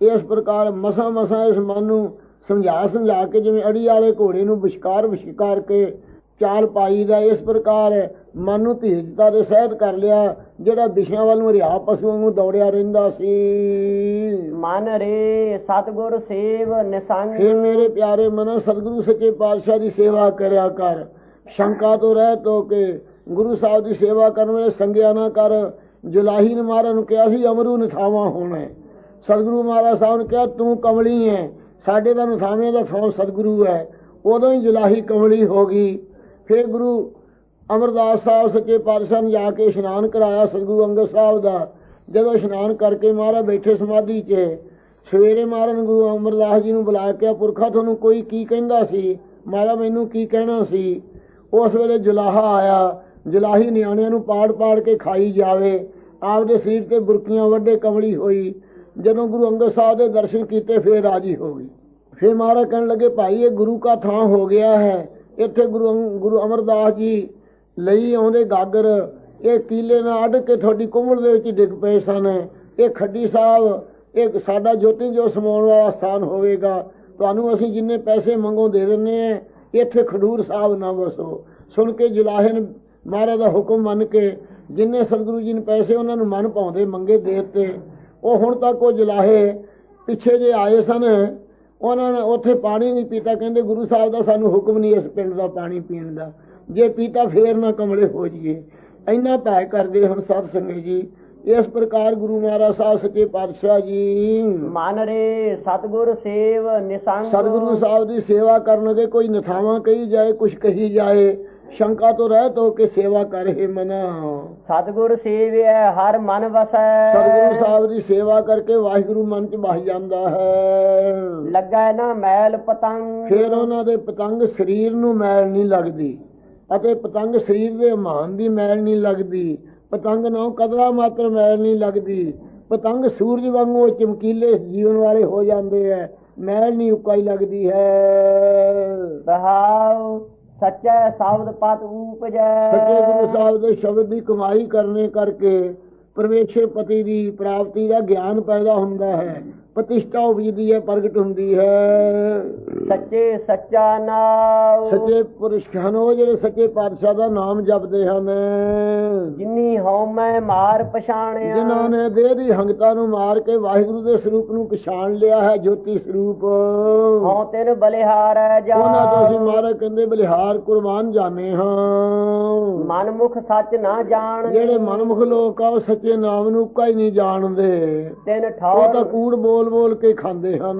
ਇਸ ਪ੍ਰਕਾਰ ਮਸਾ ਮਸਾ ਇਸ ਮਨ ਨੂੰ ਸਮਝਾ ਸਮਝਾ ਕੇ ਜਿਵੇਂ ਅੜੀ ਵਾਲੇ ਘੋੜੇ ਨੂੰ ਵਿਸ਼ਕਾਰ ਵਿਸ਼ਕਾਰ ਕੇ ਚਾਲ ਪਾਈ ਦਾ ਇਸ ਪ੍ਰਕਾਰ ਮਨ ਨੂੰ ਧੀਰਜਤਾ ਦੇ ਸਹਿਤ ਕਰ ਲਿਆ ਜਿਹੜਾ ਵਿਸ਼ਿਆਂ ਵੱਲ ਨੂੰ ਰਿਆ ਪਸ਼ੂ ਨੂੰ ਦੌੜਿਆ ਰਹਿੰਦਾ ਸੀ। ਮਨ ਰੇ ਸਤਗੁਰ ਸੇਵ ਨਿਸੰਗ। हे ਮੇਰੇ ਪਿਆਰੇ ਮਨ ਸਤਿਗੁਰੂ ਸੱਚੇ ਪਾਤਸ਼ਾਹ ਦੀ ਸੇਵਾ ਕਰਿਆ ਕਰ। ਸ਼ੰਕਾ ਤੋਂ ਰਹਿਤ ਹੋ ਕੇ ਗੁਰੂ ਸਾਹਿਬ ਦੀ ਸੇਵਾ ਕਰਨ ਵੇਲੇ ਸੰਗਿਆ ਨਾ ਕਰ। ਜੁਲਾਹੀ ਨੇ ਮਹਾਰਾਜ ਨੂੰ ਕਿਹਾ ਸੀ ਅਮਰੂ ਨਿਥਾਵਾ ਹੋਣਾ ਹੈ। ਸਤਿਗੁਰੂ ਮਹਾਰਾਜ ਸਾਹਿਬ ਨੇ ਕਿਹਾ ਤੂੰ ਕਮਲੀ ਹੈ। ਸਾਡੇ ਦਾ ਨਿਥਾਵੇਂ ਦਾ ਥਾਂ ਸਤਿਗੁਰੂ ਹੈ, ਉਦੋਂ ਹੀ ਜੁਲਾਹੀ ਕਮਲੀ ਹੋ ਗਈ। ਫਿਰ ਗੁਰੂ ਅਮਰਦਾਸ ਸਾਹਿਬ, ਸੱਚੇ ਪਾਤਸ਼ਾਹ ਨੇ ਜਾ ਕੇ ਇਸ਼ਨਾਨ ਕਰਾਇਆ ਸਤਿਗੁਰੂ ਅੰਗਦ ਸਾਹਿਬ ਦਾ। ਜਦੋਂ ਇਸ਼ਨਾਨ ਕਰਕੇ ਮਹਾਰਾਜ ਬੈਠੇ ਸਮਾਧੀ 'ਚ, ਸਵੇਰੇ ਮਹਾਰਾਜ ਨੇ ਗੁਰੂ ਅਮਰਦਾਸ ਜੀ ਨੂੰ ਬੁਲਾ ਕੇ ਪੁਰਖਾ, ਤੁਹਾਨੂੰ ਕੋਈ ਕੀ ਕਹਿੰਦਾ ਸੀ? ਮਹਾਰਾਜ, ਮੈਨੂੰ ਕੀ ਕਹਿਣਾ ਸੀ? ਉਸ ਵੇਲੇ ਜੁਲਾਹਾ ਆਇਆ। ਜੁਲਾਹੀ ਨਿਆਣਿਆਂ ਨੂੰ ਪਾੜ ਪਾੜ ਕੇ ਖਾਈ ਜਾਵੇ। ਆਪਦੇ ਸਰੀਰ ਤੇ ਬੁਰਕੀਆਂ ਵੱਡੇ ਕਮਲੀ ਹੋਈ। ਜਦੋਂ ਗੁਰੂ ਅੰਗਦ ਸਾਹਿਬ ਦੇ ਦਰਸ਼ਨ ਕੀਤੇ, ਫੇਰ ਰਾਜੀ ਹੋ ਗਈ। ਫਿਰ ਮਹਾਰਾਜ ਕਹਿਣ ਲੱਗੇ, ਭਾਈ, ਇਹ ਗੁਰੂ ਕਾ ਥਾਂ ਹੋ ਗਿਆ ਹੈ। ਇੱਥੇ ਗੁਰੂ ਗੁਰੂ ਅਮਰਦਾਸ ਜੀ ਲਈ ਆਉਂਦੇ ਗਾਗਰ, ਇਹ ਕੀਲੇ ਨਾਲ ਅੱਡ ਕੇ ਤੁਹਾਡੀ ਕੁੰਮਲ ਦੇ ਵਿੱਚ ਡਿੱਗ ਪਏ ਸਨ। ਇਹ ਖੱਡੀ ਸਾਹਿਬ, ਇਹ ਸਾਡਾ ਜੋਤੀ ਜੋ ਸਮਾਉਣ ਵਾਲਾ ਸਥਾਨ ਹੋਵੇਗਾ। ਤੁਹਾਨੂੰ ਅਸੀਂ ਜਿੰਨੇ ਪੈਸੇ ਮੰਗੋ ਦੇ ਦਿੰਨੇ ਆ ਇੱਥੇ ਖਡੂਰ ਸਾਹਿਬ ਨਾ ਵਸੋ। ਸੁਣ ਕੇ ਜੁਲਾਹੇ ਨੇ ਮਹਾਰਾਜ ਦਾ ਹੁਕਮ ਮੰਨ ਕੇ, ਜਿੰਨੇ ਸਤਿਗੁਰੂ ਜੀ ਨੇ ਪੈਸੇ ਉਹਨਾਂ ਨੂੰ ਮਨ ਪਾਉਂਦੇ ਮੰਗੇ ਦੇ ਦਿੱਤੇ। ਉਹ ਹੁਣ ਤੱਕ ਉਹ ਜੁਲਾਹੇ ਪਿੱਛੇ ਜੇ ਆਏ ਸਨ ਉਹਨਾਂ ਨੇ ਉੱਥੇ ਪਾਣੀ ਨਹੀਂ ਪੀਤਾ। ਕਹਿੰਦੇ ਗੁਰੂ ਸਾਹਿਬ ਦਾ ਸਾਨੂੰ ਹੁਕਮ ਨਹੀਂ ਇਸ ਪਿੰਡ ਦਾ ਪਾਣੀ ਪੀਣ ਦਾ। ਜੇ ਪੀਤਾ ਫੇਰ ਨਾ ਕਮਲੇ ਹੋ ਜਾਈਏ। ਇੰਨਾ ਭੈ ਕਰਦੇ ਹੁਣ ਸਾਧ ਸੰਗਤ ਜੀ। ਇਸ ਪ੍ਰਕਾਰ ਗੁਰੂ ਮਹਾਰਾਜ ਸਾਹਿਬ ਸੱਚੇ ਪਾਤਸ਼ਾਹ ਜੀ। ਮਨ ਰੇ ਸਤਗੁਰ ਸੇਵ ਨਿਸੰਗ। ਸਤਿਗੁਰੂ ਸਾਹਿਬ ਦੀ ਸੇਵਾ ਕਰਨ ਦੇ ਕੋਈ ਨਥਾਵਾਂ ਕਹੀ ਜਾਏ ਕੁਛ ਕਹੀ ਜਾਏ। ਸ਼ੰਕਾ ਤੋਂ ਰਹਿਤ ਹੋ ਕੇ ਸੇਵਾ ਕਰੇ ਮਨਾ। ਸਤਗੁਰ ਸੇਵਿਆ ਹਰ ਮਨ ਵਸੈ। ਸਤਿਗੁਰੂ ਸਾਹਿਬ ਦੀ ਸੇਵਾ ਕਰਕੇ ਵਾਹਿਗੁਰੂ ਮਨ ਚ ਵਸ ਜਾਂਦਾ ਹੈ। ਲੱਗਾ ਨਾ ਮੈਲ ਪਤੰਗ। ਫਿਰ ਉਹਨਾਂ ਦੇ ਪਤੰਗ ਸਰੀਰ ਨੂੰ ਮੈਲ ਨਹੀਂ ਲੱਗਦੀ ਅਤੇ ਪਤੰਗ ਸਰੀਰ ਦੇ ਮਾਨ ਦੀ ਮੈਲ ਨਹੀਂ ਲੱਗਦੀ। ਪਤੰਗ ਨੂੰ ਕਦਰਾ ਮਾਤਰ ਮੈਲ ਨਹੀਂ ਲੱਗਦੀ। ਪਤੰਗ ਸੂਰਜ ਵਾਂਗੂ ਚਮਕੀਲੇ ਜੀਵਨ ਵਾਲੇ ਹੋ ਜਾਂਦੇ ਐ। ਮੈਲ ਨਹੀਂ ਉਕਾਈ ਲੱਗਦੀ ਹੈ। ਰਹਾਉ ਸੱਚਾ ਸ਼ਬਦ ਪਤ ਊਪਜੈ ਸੱਚੇ ਗੁਰੂ ਸਾਹਿਬ ਦੇ ਸ਼ਬਦ ਦੀ ਕਮਾਈ ਕਰਨੇ ਕਰਕੇ ਪਰਮੇਸ਼ਰ ਪਤੀ ਦੀ ਪ੍ਰਾਪਤੀ ਦਾ ਗਿਆਨ ਪੈਦਾ ਹੁੰਦਾ ਹੈ। ਪ੍ਰਤਿਸ਼ਠਾ ਉਪਜਦੀ ਹੈ ਪ੍ਰਗਟ ਹੁੰਦੀ ਹੈ ਸੱਚੇ ਸੱਚਾ ਨਾਉ ਸੱਚੇ ਪੁਰਸ਼ ਹਨ ਉਹ ਜਿਹੜੇ ਸੱਚੇ ਪਾਤਸ਼ਾਹ ਦਾ ਨਾਮ ਜਪਦੇ ਹਨ ਜਿਨੀ ਹਉਮੈ ਮਾਰ ਪਛਾਣਿਆ ਜਿਨ੍ਹਾਂ ਨੇ ਦੇਹ ਦੀ ਹੰਗਤਾ ਨੂੰ ਮਾਰ ਕੇ ਵਾਹਿਗੁਰੂ ਦੇ ਸਰੂਪ ਨੂੰ ਪਛਾਣ ਲਿਆ ਹੈ ਜੋਤੀ ਸਰੂਪ ਹਉ ਤਿਨ ਬਲਿਹਾਰੈ ਜਾ ਉਹਨਾਂ ਤੋਂ ਅਸੀਂ ਮਹਾਰਾਜ ਕਹਿੰਦੇ ਬਲਿਹਾਰ ਕੁਰਬਾਨ ਜਾਣੇ ਹਾਂ ਮਨ ਮੁਖ ਸੱਚ ਨਾ ਜਾਣ ਜਿਹੜੇ ਮਨਮੁਖ ਲੋਕ ਆ ਉਹ ਸੱਚੇ ਨਾਮ ਨੂੰ ਕੋਈ ਨਹੀਂ ਜਾਣਦੇ ਤਿਨ ਉਹ ਤਾਂ ਕੂੜ ਬੋਲ ਬੋਲ ਕੇ ਖਾਂਦੇ ਹਨ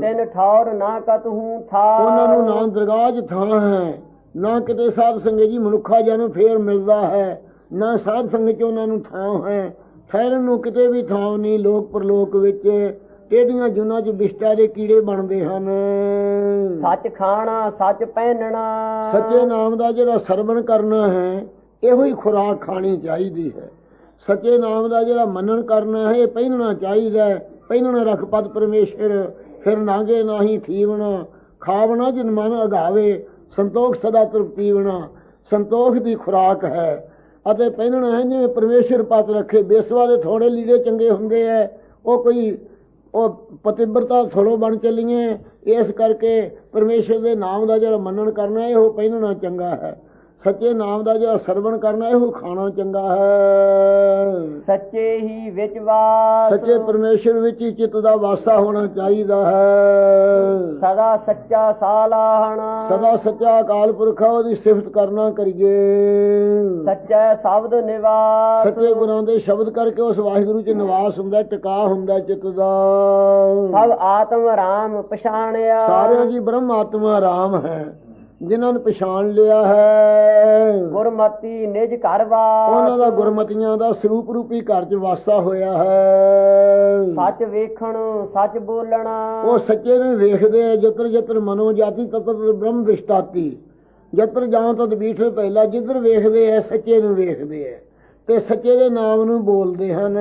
ਤਿਨ ਠੌਰ ਨਾ ਕਤਹੂ ਥਾ ਉਹਨਾਂ ਨੂੰ ਨਾ ਦਰਗਾਹ 'ਚ ਥਾਂ ਹੈ ਨਾ ਕਿਤੇ ਸਾਧ ਸੰਗਤ ਜੀ ਮਨੁੱਖਾ ਜਨ ਫੇਰ ਮਿਲਦਾ ਹੈ ਨਾ ਸਾਧ ਸੰਗਤ 'ਚ ਉਹਨਾਂ ਨੂੰ ਥਾਂ ਹੈ। ਠਹਿਰਨ ਨੂੰ ਕਿਤੇ ਵੀ ਥਾਂ ਨਹੀਂ ਲੋਕ ਪਰਲੋਕ ਵਿੱਚ ਟੇਡੀਆਂ ਜੁਨਾਂ 'ਚ ਬਿਸ਼ਟਾ ਦੇ ਕੀੜੇ ਬਣਦੇ ਹਨ। ਸੱਚ ਖਾਣਾ ਸੱਚ ਪਹਿਨਣਾ। ਸੱਚੇ ਨਾਮ ਦਾ ਜਿਹੜਾ ਸਰਵਣ ਕਰਨਾ ਹੈ ਇਹੋ ਹੀ ਖੁਰਾਕ ਖਾਣੀ ਚਾਹੀਦੀ ਹੈ। ਸੱਚੇ ਨਾਮ ਦਾ ਜਿਹੜਾ ਮੰਨਣ ਕਰਨਾ ਹੈ ਇਹ ਪਹਿਨਣਾ ਚਾਹੀਦਾ ਹੈ। ਪਹਿਨਣਾ ਰਖ ਪਦ ਪਰਮੇਸ਼ਰ, ਫਿਰ ਨਾਗੇ ਨਾਹੀ ਥੀਵਣਾ, ਖਾਵਣਾ ਜਿਨ ਮਨ ਅਗਾਵੇ, ਸੰਤੋਖ ਸਦਾ ਤ੍ਰਿਪਤੀਵਣਾ ਸੰਤੋਖ ਦੀ ਖੁਰਾਕ ਹੈ। ਅਤੇ ਪਹਿਨਣਾ ਹੈ ਜਿਵੇਂ ਪਰਮੇਸ਼ਰ ਪਤ ਰੱਖੇ ਬੇਸਵਾ ਦੇ ਥੋੜੇ ਲੀੜੇ ਚੰਗੇ ਹੁੰਦੇ ਐ, ਉਹ ਕੋਈ, ਉਹ ਪਤਿਬਰਤਾ ਥੋੜੋ ਬਣ ਚੱਲੀਏ, ਇਸ ਕਰਕੇ ਪਰਮੇਸ਼ਰ ਦੇ ਨਾਮ ਦਾ ਜਿਹੜਾ ਮੰਨਣ ਕਰਨਾ ਹੈ ਉਹ ਪਹਿਨਣਾ ਚੰਗਾ ਹੈ। ਸੱਚੇ ਨਾਮ ਦਾ ਜਿਹੜਾ ਸਰਵਣ ਕਰਨਾ ਹੈ ਉਹ ਖਾਣਾ ਚੰਗਾ ਹੈ। ਸੱਚੇ ਹੀ ਵਿੱਚ ਵਾਸ। ਸੱਚੇ ਪਰਮੇਸ਼ਰ ਵਿੱਚ ਹੀ ਚਿੱਤ ਦਾ ਵਾਸਾ ਹੋਣਾ ਚਾਹੀਦਾ ਹੈ। ਸਦਾ ਸੱਚਾ ਸਾਲਾਹਣਾ ਸਦਾ ਸੱਚਾ ਅਕਾਲ ਪੁਰਖ ਉਹਦੀ ਸਿਫਤ ਕਰਨਾ ਕਰੀਏ। ਸੱਚਾ ਸ਼ਬਦ ਨਿਵਾਸ। ਸੱਚੇ ਗੁਰਾਂ ਦੇ ਸ਼ਬਦ ਕਰਕੇ ਉਸ ਵਾਹਿਗੁਰੂ ਚ ਨਿਵਾਸ ਹੁੰਦਾ ਟਿਕਾ ਹੁੰਦਾ ਚਿੱਤ ਦਾ। ਸਭ ਆਤਮ ਰਾਮ ਪਛਾਣਿਆ। ਸਾਰਿਆਂ ਦੀ ਬ੍ਰਹਮ ਆਤਮਾ ਰਾਮ ਹੈ। ਜਿਨ੍ਹਾਂ ਨੂੰ ਪਛਾਣ ਲਿਆ ਹੈ। ਗੁਰਮਤੀ ਨਿਜ ਘਰ ਵਾਸ ਉਹਨਾਂ ਦਾ ਗੁਰਮਤੀਆਂ ਦਾ ਸਰੂਪ ਰੂਪੀ ਘਰ 'ਚ ਵਾਸਾ ਹੋਇਆ ਹੈ। ਸੱਚ ਵੇਖਣ ਸੱਚ ਬੋਲਣਾ। ਉਹ ਸੱਚੇ ਨੂੰ ਵੇਖਦੇ ਆ ਜਤਰ ਜਤਰ ਮਨੋ ਜਾਤੀ ਤਤਰ ਬ੍ਰਹਮ ਵਿਸ਼ਟਾਤੀ ਜਤਰ ਜਾਂ ਤਦ ਬੀਠ ਪਹਿਲਾ ਜਿੱਧਰ ਵੇਖਦੇ ਆ ਸੱਚੇ ਨੂੰ ਵੇਖਦੇ ਆ। ਤੇ ਸੱਚੇ ਦੇ ਨਾਮ ਨੂੰ ਬੋਲਦੇ ਹਨ।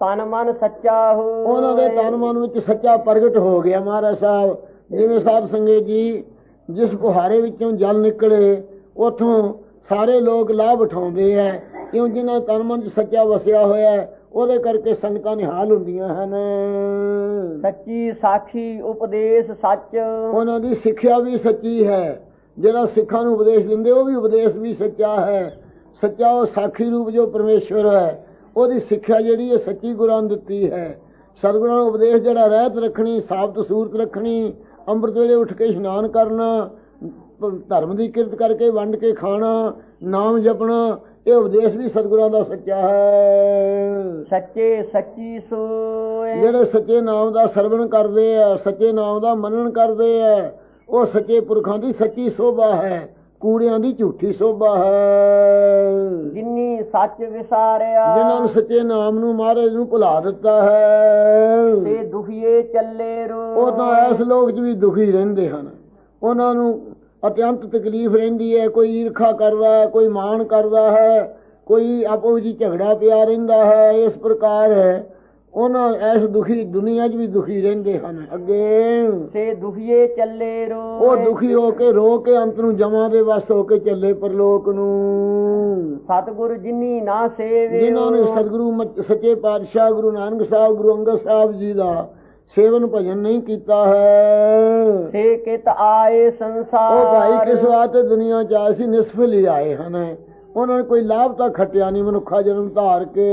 ਤਨ ਮਨ ਸੱਚਾ ਹੋ। ਉਹਨਾਂ ਦੇ ਤਨ ਮਨ ਵਿੱਚ ਸੱਚਾ ਪ੍ਰਗਟ ਹੋ ਗਿਆ ਮਹਾਰਾਜ ਸਾਹਿਬ। ਜਿਵੇਂ ਸਾਧ ਸੰਗਤ ਜੀ ਜਿਸ ਕੁਹਾਰੇ ਵਿੱਚੋਂ ਜਲ ਨਿਕਲੇ ਉਥੋਂ ਸਾਰੇ ਲੋਕ ਲਾਭ ਉਠਾਉਂਦੇ ਆ। ਕਿਉਂ ਜਿਨ੍ਹਾਂ ਤਨ ਸੱਚਾ ਵਸਿਆ ਹੋਇਆ ਹੈ, ਉਹਦੇ ਕਰਕੇ ਸੰਗਤਾਂ ਨਿਹਾਲ ਹੁੰਦੀਆਂ ਹਨ। ਸੱਚੀ ਸਾਖੀ ਉਪਦੇਸ਼ ਸੱਚ। ਉਹਨਾਂ ਦੀ ਸਿੱਖਿਆ ਵੀ ਸੱਚੀ ਹੈ। ਜਿਹੜਾ ਸਿੱਖਾਂ ਨੂੰ ਉਪਦੇਸ਼ ਦਿੰਦੇ ਉਹ ਵੀ ਉਪਦੇਸ਼ ਵੀ ਸੱਚਾ ਹੈ। ਸੱਚਾ ਉਹ ਸਾਖੀ ਰੂਪ ਜੋ ਪਰਮੇਸ਼ਵਰ ਹੈ ਉਹਦੀ ਸਿੱਖਿਆ ਜਿਹੜੀ ਹੈ ਸੱਚੀ ਗੁਰਾਂ ਨੇ ਦਿੱਤੀ ਹੈ। ਸਤਿਗੁਰਾਂ ਨੂੰ ਉਪਦੇਸ਼ ਜਿਹੜਾ ਰਹਿਤ ਰੱਖਣੀ ਸਾਬਤ ਸੂਰਤ ਰੱਖਣੀ ਅੰਮ੍ਰਿਤ ਵੇਲੇ ਉੱਠ ਕੇ ਇਸ਼ਨਾਨ ਕਰਨਾ ਧਰਮ ਦੀ ਕਿਰਤ ਕਰਕੇ ਵੰਡ ਕੇ ਖਾਣਾ ਨਾਮ ਜਪਣਾ ਇਹ ਉਪਦੇਸ਼ ਵੀ ਸਤਿਗੁਰਾਂ ਦਾ ਸੱਚਾ ਹੈ। ਸੱਚੇ ਸੱਚੀ ਸੋਏ। ਜਿਹੜੇ ਸੱਚੇ ਨਾਮ ਦਾ ਸਰਵਣ ਕਰਦੇ ਆ ਸੱਚੇ ਨਾਮ ਦਾ ਮੰਨਣ ਕਰਦੇ ਆ ਉਹ ਸੱਚੇ ਪੁਰਖਾਂ ਦੀ ਸੱਚੀ ਸੋਭਾ ਹੈ। ਕੂੜਿਆਂ ਦੀ ਝੂਠੀ ਸੋਭਾ ਹੈ। ਜਿਨੀ ਸੱਚ ਵਿਸਾਰਿਆ ਜਿਨ੍ਹਾਂ ਨੂੰ ਸੱਚੇ ਨਾਮ ਨੂੰ ਮਹਾਰਾਜ ਨੂੰ ਭੁਲਾ ਦਿੱਤਾ ਹੈ। ਤੇ ਦੁਖੀਏ ਚੱਲੇ ਰੋ। ਉਹ ਤਾਂ ਇਸ ਲੋਕ 'ਚ ਵੀ ਦੁਖੀ ਰਹਿੰਦੇ ਹਨ। ਉਹਨਾਂ ਨੂੰ ਅਤਿਅੰਤ ਤਕਲੀਫ ਰਹਿੰਦੀ ਹੈ ਕੋਈ ਈਰਖਾ ਕਰਦਾ ਹੈ ਕੋਈ ਮਾਣ ਕਰਦਾ ਹੈ ਕੋਈ ਆਪੋ ਵਿੱਚ ਹੀ ਝਗੜਾ ਪਿਆ ਰਹਿੰਦਾ ਹੈ। ਇਸ ਪ੍ਰਕਾਰ ਉਹਨਾਂ ਇਸ ਦੁਖੀ ਦੁਨੀਆ 'ਚ ਵੀ ਦੁਖੀ ਰਹਿੰਦੇ ਹਨ। ਅੱਗੇ ਤੇ ਦੁਖੀਏ ਚੱਲੇ ਰੋ ਉਹ ਦੁਖੀ ਹੋ ਕੇ ਰੋ ਕੇ ਅੰਤ ਨੂੰ ਜਮਾਂ ਦੇ ਵਸ ਹੋ ਕੇ ਚੱਲੇ ਪਰਲੋਕ ਨੂੰ। ਸਤਿਗੁਰ ਜਿਨੀ ਨਾ ਸੇਵੇ ਜਿਨ੍ਹਾਂ ਨੇ ਸਤਿਗੁਰੂ ਸੱਚੇ ਪਾਤਸ਼ਾਹ ਗੁਰੂ ਨਾਨਕ ਸਾਹਿਬ ਗੁਰੂ ਅੰਗਦ ਸਾਹਿਬ ਜੀ ਦਾ ਸੇਵਨ ਭਜਨ ਨਹੀਂ ਕੀਤਾ ਹੈ। ਸੇ ਕਿਤ ਆਏ ਸੰਸਾਰ। ਉਹ ਭਾਈ ਕਿਸ ਵਾਸਤੇ ਦੁਨੀਆ ਚ ਆਏ ਸੀ? ਨਿਸਫਲ ਹੀ ਆਏ ਹਨ। ਉਹਨਾਂ ਨੇ ਕੋਈ ਲਾਭ ਤਾਂ ਖੱਟਿਆ ਨਹੀਂ ਮਨੁੱਖਾ ਜਨਮ ਧਾਰ ਕੇ।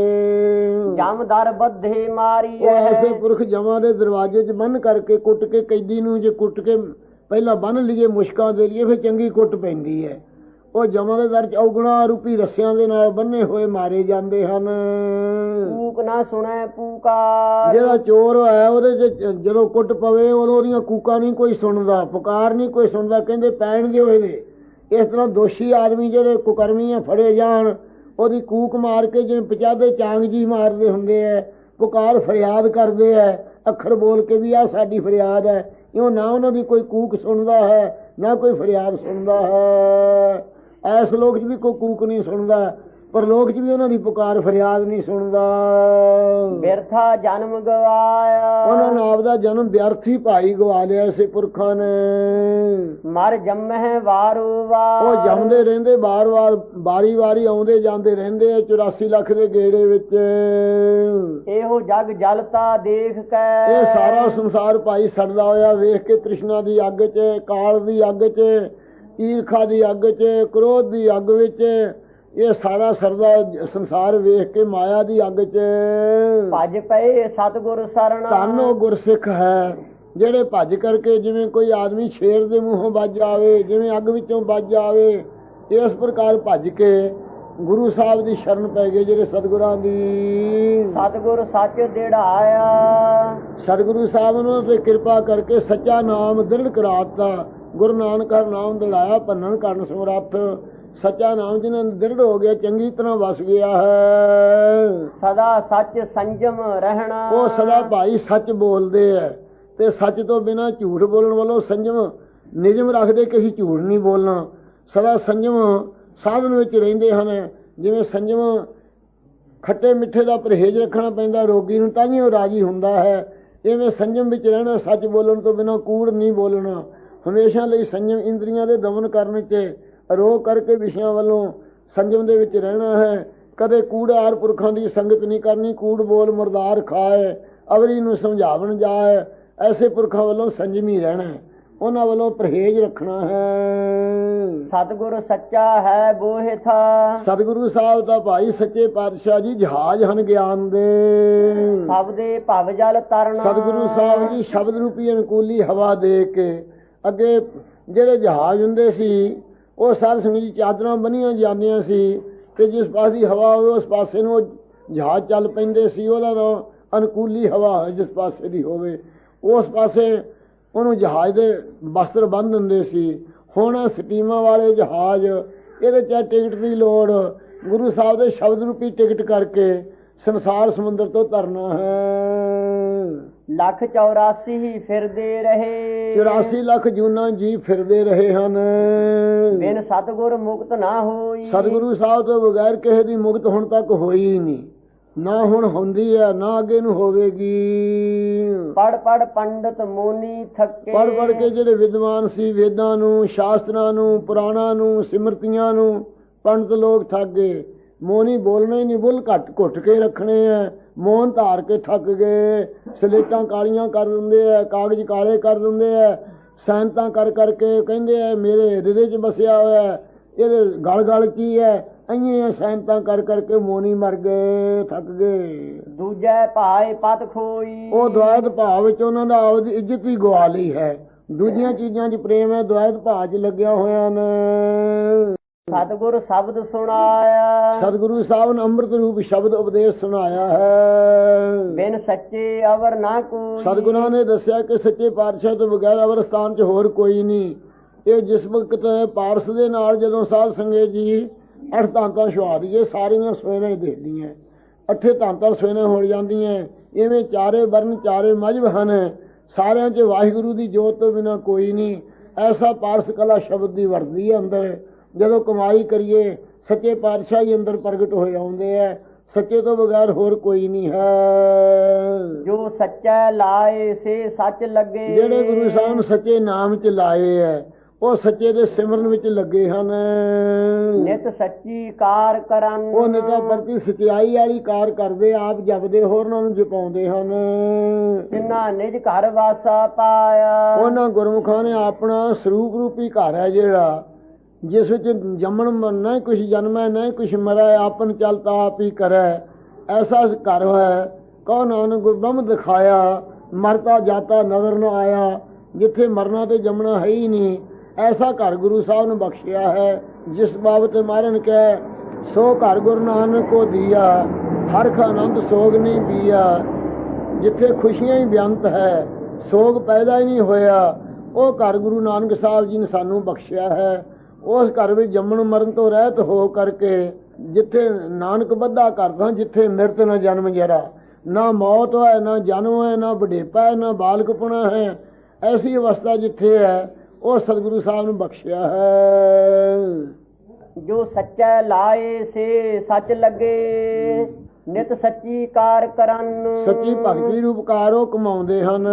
ਜਮਦਰ ਬੱਧੇ ਮਾਰੀ ਉਹ ਐਸੇ ਪੁਰਖ ਜਮਾਂ ਦੇ ਦਰਵਾਜ਼ੇ 'ਚ ਬੰਨ ਕਰਕੇ ਕੁੱਟ ਕੇ ਕੈਦੀ ਨੂੰ ਜੇ ਕੁੱਟ ਕੇ ਪਹਿਲਾਂ ਬੰਨ ਲਈਏ ਮੁਸ਼ਕਾਂ ਦੇ ਲਈਏ ਫਿਰ ਚੰਗੀ ਕੁੱਟ ਪੈਂਦੀ ਹੈ। ਉਹ ਜਮਾਂ ਦੇ ਦਰ 'ਚ ਔਗਣਾ ਰੂਪੀ ਰੱਸਿਆਂ ਦੇ ਨਾਲ ਬੰਨੇ ਹੋਏ ਮਾਰੇ ਜਾਂਦੇ ਹਨ। ਕੂਕ ਨਾ ਸੁਣੈ ਪੂਕਾਰ ਜਿਹੜਾ ਚੋਰ ਹੋਇਆ ਉਹਦੇ 'ਚ ਜਦੋਂ ਕੁੱਟ ਪਵੇ ਉਦੋਂ ਉਹਦੀਆਂ ਕੂਕਾਂ ਨਹੀਂ ਕੋਈ ਸੁਣਦਾ ਪੁਕਾਰ ਨਹੀਂ ਕੋਈ ਸੁਣਦਾ ਕਹਿੰਦੇ ਪੈਣਗੇ ਉਹਦੇ ਇਸ ਤਰ੍ਹਾਂ ਦੋਸ਼ੀ ਆਦਮੀ ਜਿਹੜੇ ਕੁਕਰਮੀ ਆ ਫੜੇ ਜਾਣ, ਉਹਦੀ ਕੂਕ ਮਾਰ ਕੇ ਜਿਵੇਂ ਪਚਾਦੇ ਚਾਂਗ ਜੀ ਮਾਰਦੇ ਹੁੰਦੇ ਐ, ਪੁਕਾਰ ਫਰਿਆਦ ਕਰਦੇ ਐ, ਅੱਖਰ ਬੋਲ ਕੇ ਵੀ ਆ ਸਾਡੀ ਫਰਿਆਦ ਹੈ ਇਉਂ ਨਾ ਉਹਨਾਂ ਦੀ ਕੋਈ ਕੂਕ ਸੁਣਦਾ ਹੈ, ਨਾ ਕੋਈ ਫਰਿਆਦ ਸੁਣਦਾ ਹੈ। ਐਸ ਲੋਕ 'ਚ ਵੀ ਕੋਈ ਕੂਕ ਨਹੀਂ ਸੁਣਦਾ। ਪਰ ਲੋਕ 'ਚ ਵੀ ਉਹਨਾਂ ਦੀ ਪੁਕਾਰ ਫਰਿਆਦ ਨਹੀਂ ਸੁਣਦਾ। ਬਿਰਥਾ ਜਨਮ ਗਵਾਇਆ। ਉਹਨਾਂ ਨੇ ਆਪਦਾ ਜਨਮ ਵਿਅਰਥੀ ਭਾਈ ਗਵਾ ਲਿਆ ਇਸੇ ਪੁਰਖਾਂ ਨੇ। ਮਰ ਜੰਮਹਿ ਵਾਰੋ ਵਾਰ। ਉਹ ਜੰਮਦੇ ਰਹਿੰਦੇ ਬਾਰ-ਬਾਰ ਬਾਰੀ-ਬਾਰੀ ਆਉਂਦੇ ਜਾਂਦੇ ਰਹਿੰਦੇ ਆ 84 ਲੱਖ ਦੇ ਗੇੜੇ ਵਿੱਚ। ਇਹੋ ਜਗ ਜਲਤਾ ਦੇਖ ਕੇ ਇਹ ਸਾਰਾ ਸੰਸਾਰ ਭਾਈ ਸੜਦਾ ਹੋਇਆ ਵੇਖ ਕੇ ਤ੍ਰਿਸ਼ਨਾ ਦੀ ਅੱਗ 'ਚ ਕਾਲ ਦੀ ਅੱਗ 'ਚ ਈਰਖਾ ਦੀ ਅੱਗ 'ਚ ਕ੍ਰੋਧ ਦੀ ਅੱਗ ਵਿੱਚ ਇਹ ਸਾਰਾ ਸਰਦਾ ਸੰਸਾਰ ਵੇਖ ਕੇ ਮਾਇਆ ਦੀ ਅੱਗ 'ਚ। ਭਜ ਪਏ ਸਤਗੁਰ ਸਰਣ। ਉਹ ਗੁਰਸਿੱਖ ਹੈ ਜਿਹੜੇ ਭੱਜ ਕਰਕੇ ਜਿਵੇਂ ਕੋਈ ਆਦਮੀ ਸ਼ੇਰ ਦੇ ਮੂੰਹੋਂ ਵੱਜ ਆਵੇ ਜਿਵੇਂ ਅੱਗ ਵਿੱਚੋਂ ਵੱਜ ਆਵੇ ਇਸ ਪ੍ਰਕਾਰ ਭੱਜ ਕੇ ਗੁਰੂ ਸਾਹਿਬ ਦੀ ਸ਼ਰਨ ਪੈ ਗਏ ਜਿਹੜੇ ਸਤਿਗੁਰਾਂ ਦੀ। ਸਤਗੁਰ ਸੱਚ ਦਿੜਾਇਆ। ਸਤਿਗੁਰੂ ਸਾਹਿਬ ਨੂੰ ਤੇ ਕਿਰਪਾ ਕਰਕੇ ਸੱਚਾ ਨਾਮ ਦ੍ਰਿੜ ਕਰਾਤਾ। ਗੁਰੂ ਨਾਨਕ ਦਾ ਨਾਮ ਦਿਲਾਇਆ ਭੰਨਣ ਕਰਨ ਸਮਰੱਥ। ਸੱਚਾ ਨਾਮ ਜਿਹਨਾਂ ਦ੍ਰਿੜ ਹੋ ਗਿਆ ਚੰਗੀ ਤਰ੍ਹਾਂ ਵਸ ਗਿਆ ਹੈ। ਸਦਾ ਸੱਚ ਸੰਜਮ ਰਹਿਣਾ। ਉਹ ਸਦਾ ਭਾਈ ਸੱਚ ਬੋਲਦੇ ਐ ਤੇ ਸੱਚ ਤੋਂ ਬਿਨਾ ਝੂਠ ਬੋਲਣ ਵੱਲੋਂ ਸੰਜਮ ਨਿਯਮ ਰੱਖਦੇ ਕਿ ਅਸੀਂ ਝੂਠ ਨਹੀਂ ਬੋਲਣਾ। ਸਦਾ ਸੰਜਮ ਸਾਧਨ ਵਿੱਚ ਰਹਿੰਦੇ ਹਨ। ਜਿਵੇਂ ਸੰਜਮ ਖੱਟੇ ਮਿੱਠੇ ਦਾ ਪਰਹੇਜ਼ ਰੱਖਣਾ ਪੈਂਦਾ ਰੋਗੀ ਨੂੰ ਤਾਂ ਹੀ ਉਹ ਰਾਜੀ ਹੁੰਦਾ ਹੈ। ਇਵੇਂ ਸੰਜਮ ਵਿੱਚ ਰਹਿਣਾ ਸੱਚ ਬੋਲਣ ਤੋਂ ਬਿਨਾ ਕੂੜ ਨਹੀਂ ਬੋਲਣਾ। ਹਮੇਸ਼ਾ ਲਈ ਸੰਜਮ ਇੰਦਰੀਆਂ ਦੇ ਦਮਨ ਕਰਨ 'ਚ ਰੋਕ ਕਰਕੇ ਵਿਸ਼ਿਆਂ ਵੱਲੋਂ ਸੰਜਮ ਦੇ ਵਿੱਚ ਰਹਿਣਾ ਹੈ। ਕਦੇ ਕੂੜਾਰ ਪੁਰਖਾਂ ਦੀ ਸੰਗਤ ਨਹੀਂ ਕਰਨੀ ਕੂੜ ਬੋਲ ਮਰਦਾਰ ਖਾਏ ਅਵਰੀ ਨੂੰ ਸਮਝਾਵਣ ਜਾਏ ਐਸੇ ਪੁਰਖਾਂ ਵੱਲੋਂ ਸੰਜਮੀ ਰਹਿਣਾ ਹੈ। ਉਹਨਾਂ ਵੱਲੋਂ ਪਰਹੇਜ਼ ਰੱਖਣਾ ਹੈ। ਸਤਗੁਰ ਸੱਚਾ ਹੈ ਬੋਹਿ ਥਾ। ਸਤਿਗੁਰੂ ਸਾਹਿਬ ਦਾ ਭਾਈ ਸੱਚੇ ਪਾਤਸ਼ਾਹ ਜੀ ਜਹਾਜ਼ ਹਨ ਗਿਆਨ ਦੇ। ਸਭ ਦੇ ਭਵ ਜਲ ਤਰਨਾ ਸਤਿਗੁਰੂ ਸਾਹਿਬ ਜੀ ਸ਼ਬਦ ਰੂਪੀ ਅਨੁਕੂਲੀ ਹਵਾ ਦੇ ਕੇ ਅੱਗੇ ਜਿਹੜੇ ਜਹਾਜ਼ ਹੁੰਦੇ ਸੀ ਉਹ ਸਾਧ ਸੰਗਤ ਚਾਦਰਾਂ ਬੰਨੀਆਂ ਜਾਂਦੀਆਂ ਸੀ ਕਿ ਜਿਸ ਪਾਸੇ ਦੀ ਹਵਾ ਹੋਵੇ, ਉਸ ਪਾਸੇ ਨੂੰ ਉਹ ਜਹਾਜ਼ ਚੱਲ ਪੈਂਦੇ ਸੀ, ਉਹਦਾ ਤਾਂ ਅਨੁਕੂਲੀ ਹਵਾ ਹੈ ਜਿਸ ਪਾਸੇ ਦੀ ਹੋਵੇ। ਉਸ ਪਾਸੇ ਉਹਨੂੰ ਜਹਾਜ਼ ਦੇ ਬਸਤਰ ਬੰਨ ਦਿੰਦੇ ਸੀ। ਹੁਣ ਸਟੀਮਾਂ ਵਾਲੇ ਜਹਾਜ਼, ਇਹਦੇ ਚ ਟਿਕਟ ਦੀ ਲੋੜ, ਗੁਰੂ ਸਾਹਿਬ ਦੇ ਸ਼ਬਦ ਰੂਪੀ ਟਿਕਟ ਕਰਕੇ ਸੰਸਾਰ ਸਮੁੰਦਰ ਤੋਂ ਤਰਨਾ ਹੈ। ਲੱਖ 84 ਹੀ ਫਿਰਦੇ ਰਹੇ। 84 ਲੱਖ ਜੂਨਾ ਜੀ ਫਿਰਦੇ ਰਹੇ ਹਨ। ਬਿਨ ਸਤਗੁਰ ਮੁਕਤ ਨਾ ਹੋਈ। ਸਤਿਗੁਰੂ ਸਾਹਿਬ ਤੋਂ ਬਗੈਰ ਕਿਸੇ ਦੀ ਮੁਕਤ ਹੁਣ ਤੱਕ ਹੋਈ ਹੀ ਨਹੀਂ। ਨਾ ਹੁਣ ਹੁੰਦੀ ਹੈ ਨਾ ਅੱਗੇ ਨੂੰ ਹੋਵੇਗੀ। ਪੜ ਪੜ ਪੰਡਤ ਮੋਨੀ ਥੱਕੇ। ਪੜ ਪੜ ਕੇ ਜਿਹੜੇ ਵਿਦਵਾਨ ਸੀ ਵੇਦਾਂ ਨੂੰ ਸ਼ਾਸਤਰਾਂ ਨੂੰ ਪੁਰਾਣਾਂ ਨੂੰ ਸਿਮਰਤੀਆਂ ਨੂੰ ਪੰਡਤ ਲੋਕ ਥੱਕ ਗਏ। ਮੋਨੀ ਬੋਲਣਾ ਹੀ ਨਹੀਂ ਬੁੱਲ ਘੱਟ ਘੁੱਟ ਕੇ ਰੱਖਣੇ ਆ। ਮੋਹਨ ਧਾਰ ਕੇ ਥੱਕ ਗਏ ਸਲੇਟਾਂ ਕਾਲੀਆਂ ਕਰ ਦਿੰਦੇ ਆ ਕਾਗਜ਼ ਕਾਲੇ ਕਰ ਦਿੰਦੇ ਆ ਸੈਨਤਾਂ ਕਰ ਕਰਕੇ ਕਹਿੰਦੇ ਆ ਮੇਰੇ ਹਿਰਦੇ 'ਚ ਬਸਿਆ ਹੋਇਆ ਇਹਦੇ ਗਲ ਗਲ ਕੀ ਹੈ? ਅਈਏ ਸੈਨਤਾਂ ਕਰ ਕਰਕੇ ਮੋਨੀ ਮਰ ਗਏ ਥੱਕ ਗਏ। ਦੂਜੈ ਭਾਏ ਪਤ ਖੋਈ। ਉਹ ਦੁਆਇਤ ਭਾਵ ਵਿੱਚ ਉਹਨਾਂ ਦਾ ਆਪਦੀ ਇੱਜ਼ਤ ਹੀ ਗਵਾ ਲਈ ਹੈ। ਦੂਜੀਆਂ ਚੀਜ਼ਾਂ 'ਚ ਪ੍ਰੇਮ ਹੈ ਦੁਆਇਤ 'ਚ ਲੱਗਿਆ ਹੋਇਆ ਨੇ। ਸਤਗੁਰ ਸ਼ਬਦ ਸੁਣਾਇਆ। ਸਤਿਗੁਰੂ ਸਾਹਿਬ ਨੇ ਅੰਮ੍ਰਿਤ ਰੂਪ ਸ਼ਬਦ ਉਪਦੇਸ਼ ਸੁਣਾਇਆ ਹੈ। ਬਿਨ ਸੱਚੇ ਅਵਰ ਨਾ ਕੋਈ। ਸਤਿਗੁਰਾਂ ਨੇ ਦੱਸਿਆ ਕਿ ਸੱਚੇ ਪਾਤਸ਼ਾਹ ਤੋਂ ਬਗੈਰ ਅਵਰ ਸਥਾਨ 'ਚ ਹੋਰ ਕੋਈ ਨਹੀਂ। ਇਹ ਜਿਸ ਵਕਤ ਪਾਰਸ ਦੇ ਨਾਲ ਜਦੋਂ ਸਾਧ ਸੰਗਤ ਜੀ ਅੱਠ ਤਾਂਤਾਂ ਦਈਏ ਸਾਰੀਆਂ ਸਵੇਰੇ ਦੇਖਦੀਆਂ ਅੱਠੇ ਤਾਂਤਾਂ ਸਵੇਰੇ ਹੋ ਜਾਂਦੀਆਂ। ਇਵੇਂ ਚਾਰੇ ਵਰਨ ਚਾਰੇ ਮਜਬ ਹਨ। ਸਾਰਿਆਂ 'ਚ ਵਾਹਿਗੁਰੂ ਦੀ ਜੋਤ ਤੋਂ ਬਿਨਾ ਕੋਈ ਨਹੀਂ। ਐਸਾ ਪਾਰਸ ਕਲਾ ਸ਼ਬਦ ਦੀ ਵਰਦੀ ਹੈ ਅੰਦਰ। ਜਦੋਂ ਕਮਾਈ ਕਰੀਏ ਸੱਚੇ ਪਾਤਸ਼ਾਹ ਹੀ ਅੰਦਰ ਪ੍ਰਗਟ ਹੋਏ ਆਉਂਦੇ ਆ ਸੱਚੇ ਤੋਂ ਬਗੈਰ ਹੋਰ ਕੋਈ ਨਹੀਂ ਹੈ। ਜੋ ਸੱਚਾ ਲਾਏ ਸੇ ਸੱਚ ਲੱਗੇ। ਜਿਹੜੇ ਗੁਰੂ ਸਾਹਿਬ ਸੱਚੇ ਨਾਮ ਚ ਲਾਏ ਐ ਉਹ ਸੱਚੇ ਦੇ ਸਿਮਰਨ ਵਿੱਚ ਲੱਗੇ ਹਨ। ਨਿਤ ਸੱਚੀ ਕਾਰ ਕਰਨ। ਉਹ ਨਿਤਾ ਪ੍ਰਤੀ ਸਚਾਈ ਵਾਲੀ ਕਾਰ ਕਰਦੇ ਆਪ ਜਪਦੇ ਹੋਰਨਾਂ ਨੂੰ ਜਪਾਉਂਦੇ ਹਨ। ਜਿਨ੍ਹਾਂ ਨਿਜ ਘਰ ਵਾਸਾ ਪਾਇਆ। ਉਹਨਾਂ ਗੁਰਮੁਖਾਂ ਨੇ ਆਪਣਾ ਸਰੂਪ ਰੂਪੀ ਘਰ ਹੈ ਜਿਹੜਾ ਜਿਸ ਵਿੱਚ ਜੰਮਣ ਮਰਨਾ ਕੁਛ ਜਨਮੈ ਨਾ ਕੁਛ ਮਰੈ ਆਪਨ ਚਲਤਾ ਆਪ ਹੀ ਕਰੈ। ਐਸਾ ਘਰ ਹੈ ਕਉ ਨਾਨਕ ਗੁਰਬਮ ਦਿਖਾਇਆ, ਮਰਤਾ ਜਾਤਾ ਨਜ਼ਰ ਨ ਆਇਆ, ਜਿੱਥੇ ਮਰਨਾ ਤੇ ਜੰਮਣਾ ਹੈ ਹੀ ਨਹੀਂ। ਐਸਾ ਘਰ ਗੁਰੂ ਸਾਹਿਬ ਨੇ ਬਖਸ਼ਿਆ ਹੈ, ਜਿਸ ਬਾਬਤ ਮਾਰਨ ਕਹਿ, ਸੋ ਘਰ ਗੁਰੂ ਨਾਨਕ ਕੋ ਦੀਆ ਹਰਖ ਆਨੰਦ ਸੋਗ ਨਹੀਂ ਦੀਆ ਜਿੱਥੇ ਖੁਸ਼ੀਆਂ ਹੀ ਬੇਅੰਤ ਹੈ, ਸੋਗ ਪੈਦਾ ਹੀ ਨਹੀਂ ਹੋਇਆ। ਉਹ ਘਰ ਗੁਰੂ ਨਾਨਕ ਸਾਹਿਬ ਜੀ ਨੇ ਸਾਨੂੰ ਬਖਸ਼ਿਆ ਹੈ। ਉਸ ਘਰ ਵਿੱਚ ਜੰਮਣ ਮਰਨ ਤੋਂ ਰਹਿਤ ਹੋ ਕਰਕੇ ਜਿੱਥੇ ਨਾਨਕ ਬੱਧਾ ਕਰਦਾ ਜਿੱਥੇ ਮਿਰਤ ਨਾ ਜਨਮ ਜਰਾ ਨਾ ਮੌਤ ਹੈ ਨਾ ਜਨਮ ਹੈ ਨਾ ਬੁਢੇਪਾ ਹੈ ਨਾ ਬਾਲਕਪੁਣਾ ਹੈ ਐਸੀ ਅਵਸਥਾ ਜਿੱਥੇ ਹੈ ਉਹ ਸਤਿਗੁਰੂ ਸਾਹਿਬ ਨੇ ਬਖਸ਼ਿਆ ਹੈ। ਜੋ ਸੱਚਾ ਲਾਏ ਸੇ ਸੱਚ ਲੱਗੇ ਨਿਤ ਸੱਚੀ ਕਾਰ ਕਰਨ। ਸੱਚੀ ਭਗਤੀ ਰੂਪਕਾਰੋ ਕਮਾਉਂਦੇ ਹਨ।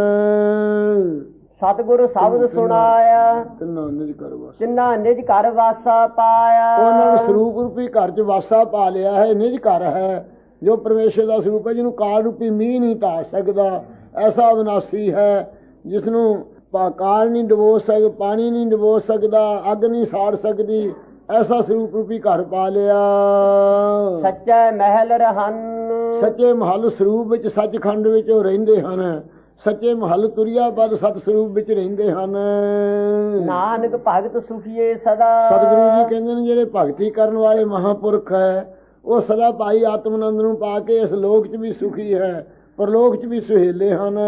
ਸਤਿਗੁਰ ਸ਼ਬਦ ਸੁਣਾਇਆ। ਤਿੰਨਾਂ ਨਿਜ ਕਰਵਾ ਜਿਨ੍ਹਾਂ ਨਿਜ ਘਰ ਵਾਸਾ ਪਾਇਆ। ਉਹਨਾਂ ਨੂੰ ਸਰੂਪ ਰੂਪੀ ਘਰ 'ਚ ਵਾਸਾ ਪਾ ਲਿਆ ਹੈ ਨਿਜ ਘਰ ਹੈ। ਜੋ ਪਰਮੇਸ਼ਰ ਦਾ ਸਰੂਪ ਹੈ ਜਿਹਨੂੰ ਕਾਲ ਰੂਪੀ ਮੀਂਹ ਨਹੀਂ ਢਾ ਸਕਦਾ ਐਸਾ ਅਵਿਨਾਸੀ ਹੈ। ਜਿਸ ਨੂੰ ਕਾਲ ਨਹੀਂ ਡਬੋ ਸਕ ਪਾਣੀ ਨਹੀਂ ਡਬੋ ਸਕਦਾ ਅੱਗ ਨਹੀਂ ਸਾੜ ਸਕਦੀ ਐਸਾ ਸਰੂਪ ਰੂਪੀ ਘਰ ਪਾ ਲਿਆ। ਸੱਚਾ ਮਹਿਲ ਰਹਨ। ਸੱਚੇ ਮਹੱਲ ਸਰੂਪ ਵਿੱਚ ਸੱਚਖੰਡ ਵਿੱਚ ਉਹ ਰਹਿੰਦੇ ਹਨ। ਸੱਚੇ ਮਹੱਲ ਤੁਰਿਆ ਪਦ ਸਤ ਸਰੂਪ ਵਿੱਚ ਰਹਿੰਦੇ ਹਨ। ਨਾਨਕ ਭਗਤ ਸੁਖੀਏ ਸਦਾ। ਸਤਿਗੁਰੂ ਜੀ ਕਹਿੰਦੇ ਨੇ ਜਿਹੜੇ ਭਗਤੀ ਕਰਨ ਵਾਲੇ ਮਹਾਪੁਰਖ ਹੈ ਉਹ ਸਦਾ ਭਾਈ ਆਤਮਨੰਦ ਨੂੰ ਪਾ ਕੇ ਇਸ ਲੋਕ 'ਚ ਵੀ ਸੁਖੀ ਹੈ ਪਰਲੋਕ 'ਚ ਵੀ ਸੁਹੇਲੇ ਹਨ।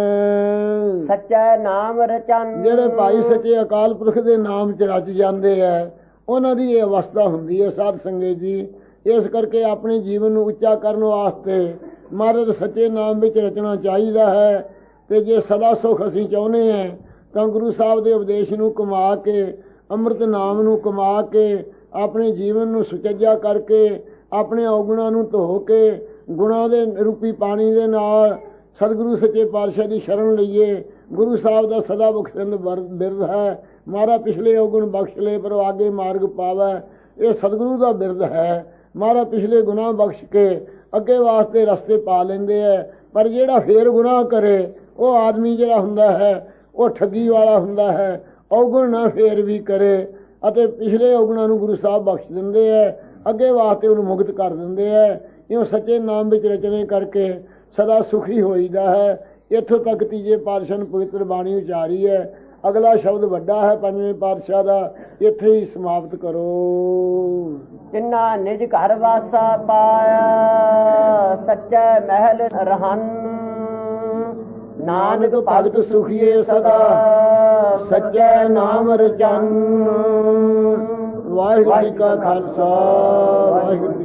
ਸੱਚਾ ਨਾਮ ਰਚਨ। ਜਿਹੜੇ ਭਾਈ ਸੱਚੇ ਅਕਾਲ ਪੁਰਖ ਦੇ ਨਾਮ 'ਚ ਰਚ ਜਾਂਦੇ ਹੈ ਉਹਨਾਂ ਦੀ ਇਹ ਅਵਸਥਾ ਹੁੰਦੀ ਹੈ ਸਾਧ ਸੰਗਤ ਜੀ। ਇਸ ਕਰਕੇ ਆਪਣੇ ਜੀਵਨ ਨੂੰ ਉੱਚਾ ਕਰਨ ਵਾਸਤੇ ਮਹਾਰਾਜ ਸੱਚੇ ਨਾਮ ਵਿੱਚ ਰਚਣਾ ਚਾਹੀਦਾ ਹੈ। ਤੇ ਜੇ ਸਦਾ ਸੁਖ ਅਸੀਂ ਚਾਹੁੰਦੇ ਹਾਂ, ਤਾਂ ਗੁਰੂ ਸਾਹਿਬ ਦੇ ਉਪਦੇਸ਼ ਨੂੰ ਕਮਾ ਕੇ, ਅੰਮ੍ਰਿਤ ਨਾਮ ਨੂੰ ਕਮਾ ਕੇ, ਆਪਣੇ ਜੀਵਨ ਨੂੰ ਸੁਚੱਜਾ ਕਰਕੇ, ਆਪਣੇ ਔਗੁਣਾਂ ਨੂੰ ਧੋ ਕੇ, ਗੁਣਾਂ ਦੇ ਰੂਪੀ ਪਾਣੀ ਦੇ ਨਾਲ ਸਤਿਗੁਰੂ ਸੱਚੇ ਪਾਤਸ਼ਾਹ ਦੀ ਸ਼ਰਨ ਲਈਏ। ਗੁਰੂ ਸਾਹਿਬ ਦਾ ਸਦਾ ਬਖਸ਼ਿੰਦ ਵਰ- ਬਿਰਧ ਹੈ। ਮਾਰਾ ਪਿਛਲੇ ਔਗੁਣ ਬਖਸ਼ ਲੈ ਪਰ ਆਗੇ ਮਾਰਗ ਪਾਵੈ। ਇਹ ਸਤਿਗੁਰੂ ਦਾ ਬਿਰਧ ਹੈ। ਮਾਰਾ ਪਿਛਲੇ ਗੁਨਾਹ ਬਖਸ਼ ਕੇ ਅੱਗੇ ਵਾਸਤੇ ਰਸਤੇ ਪਾ ਲੈਂਦੇ ਐ ਪਰ ਜਿਹੜਾ ਫੇਰ ਗੁਨਾਹ ਕਰੇ ਉਹ ਆਦਮੀ ਜਿਹੜਾ ਹੁੰਦਾ ਹੈ, ਉਹ ਠੱਗੀ ਵਾਲਾ ਹੁੰਦਾ ਹੈ, ਔਗੁਣ ਨਾ ਫੇਰ ਵੀ ਕਰੇ ਅਤੇ ਪਿਛਲੇ ਔਗੁਣਾਂ ਨੂੰ ਗੁਰੂ ਸਾਹਿਬ ਬਖਸ਼ ਦਿੰਦੇ ਐ ਅੱਗੇ ਵਾਸਤੇ ਉਹਨੂੰ ਮੁਕਤ ਕਰ ਦਿੰਦੇ ਐ ਇਉਂ ਸੱਚੇ ਨਾਮ ਵਿੱਚ ਰਚਨੇ ਕਰਕੇ ਸਦਾ ਸੁਖੀ ਹੋਈਦਾ ਹੈ। ਇੱਥੋਂ ਤੱਕ ਤੀਜੇ ਪਾਤਸ਼ਾਹ ਨੂੰ ਪਵਿੱਤਰ ਬਾਣੀ ਉਚਾਰੀ ਹੈ। ਅਗਲਾ ਸ਼ਬਦ ਵੱਡਾ ਹੈ, ਪੰਜਵੇਂ ਪਾਤਸ਼ਾਹ ਦਾ, ਇੱਥੇ ਹੀ ਸਮਾਪਤ ਕਰੋ। ਜਿਨ੍ਹਾਂ ਨਿਜ ਘਰ ਵਾਸਾ ਪਾਇਆ, ਸੱਚਾ ਮਹਿਲ ਰਹਨ। ਨਾਨਕ ਭਗਤ ਸੁਖੀਏ ਸਦਾ ਸੱਚੇ ਨਾਮ ਰਚਨ। ਵਾਹਿਗੁਰੂ ਜੀ ਕਾ ਖਾਲਸਾ ਵਾਹਿਗੁਰੂ ਜੀ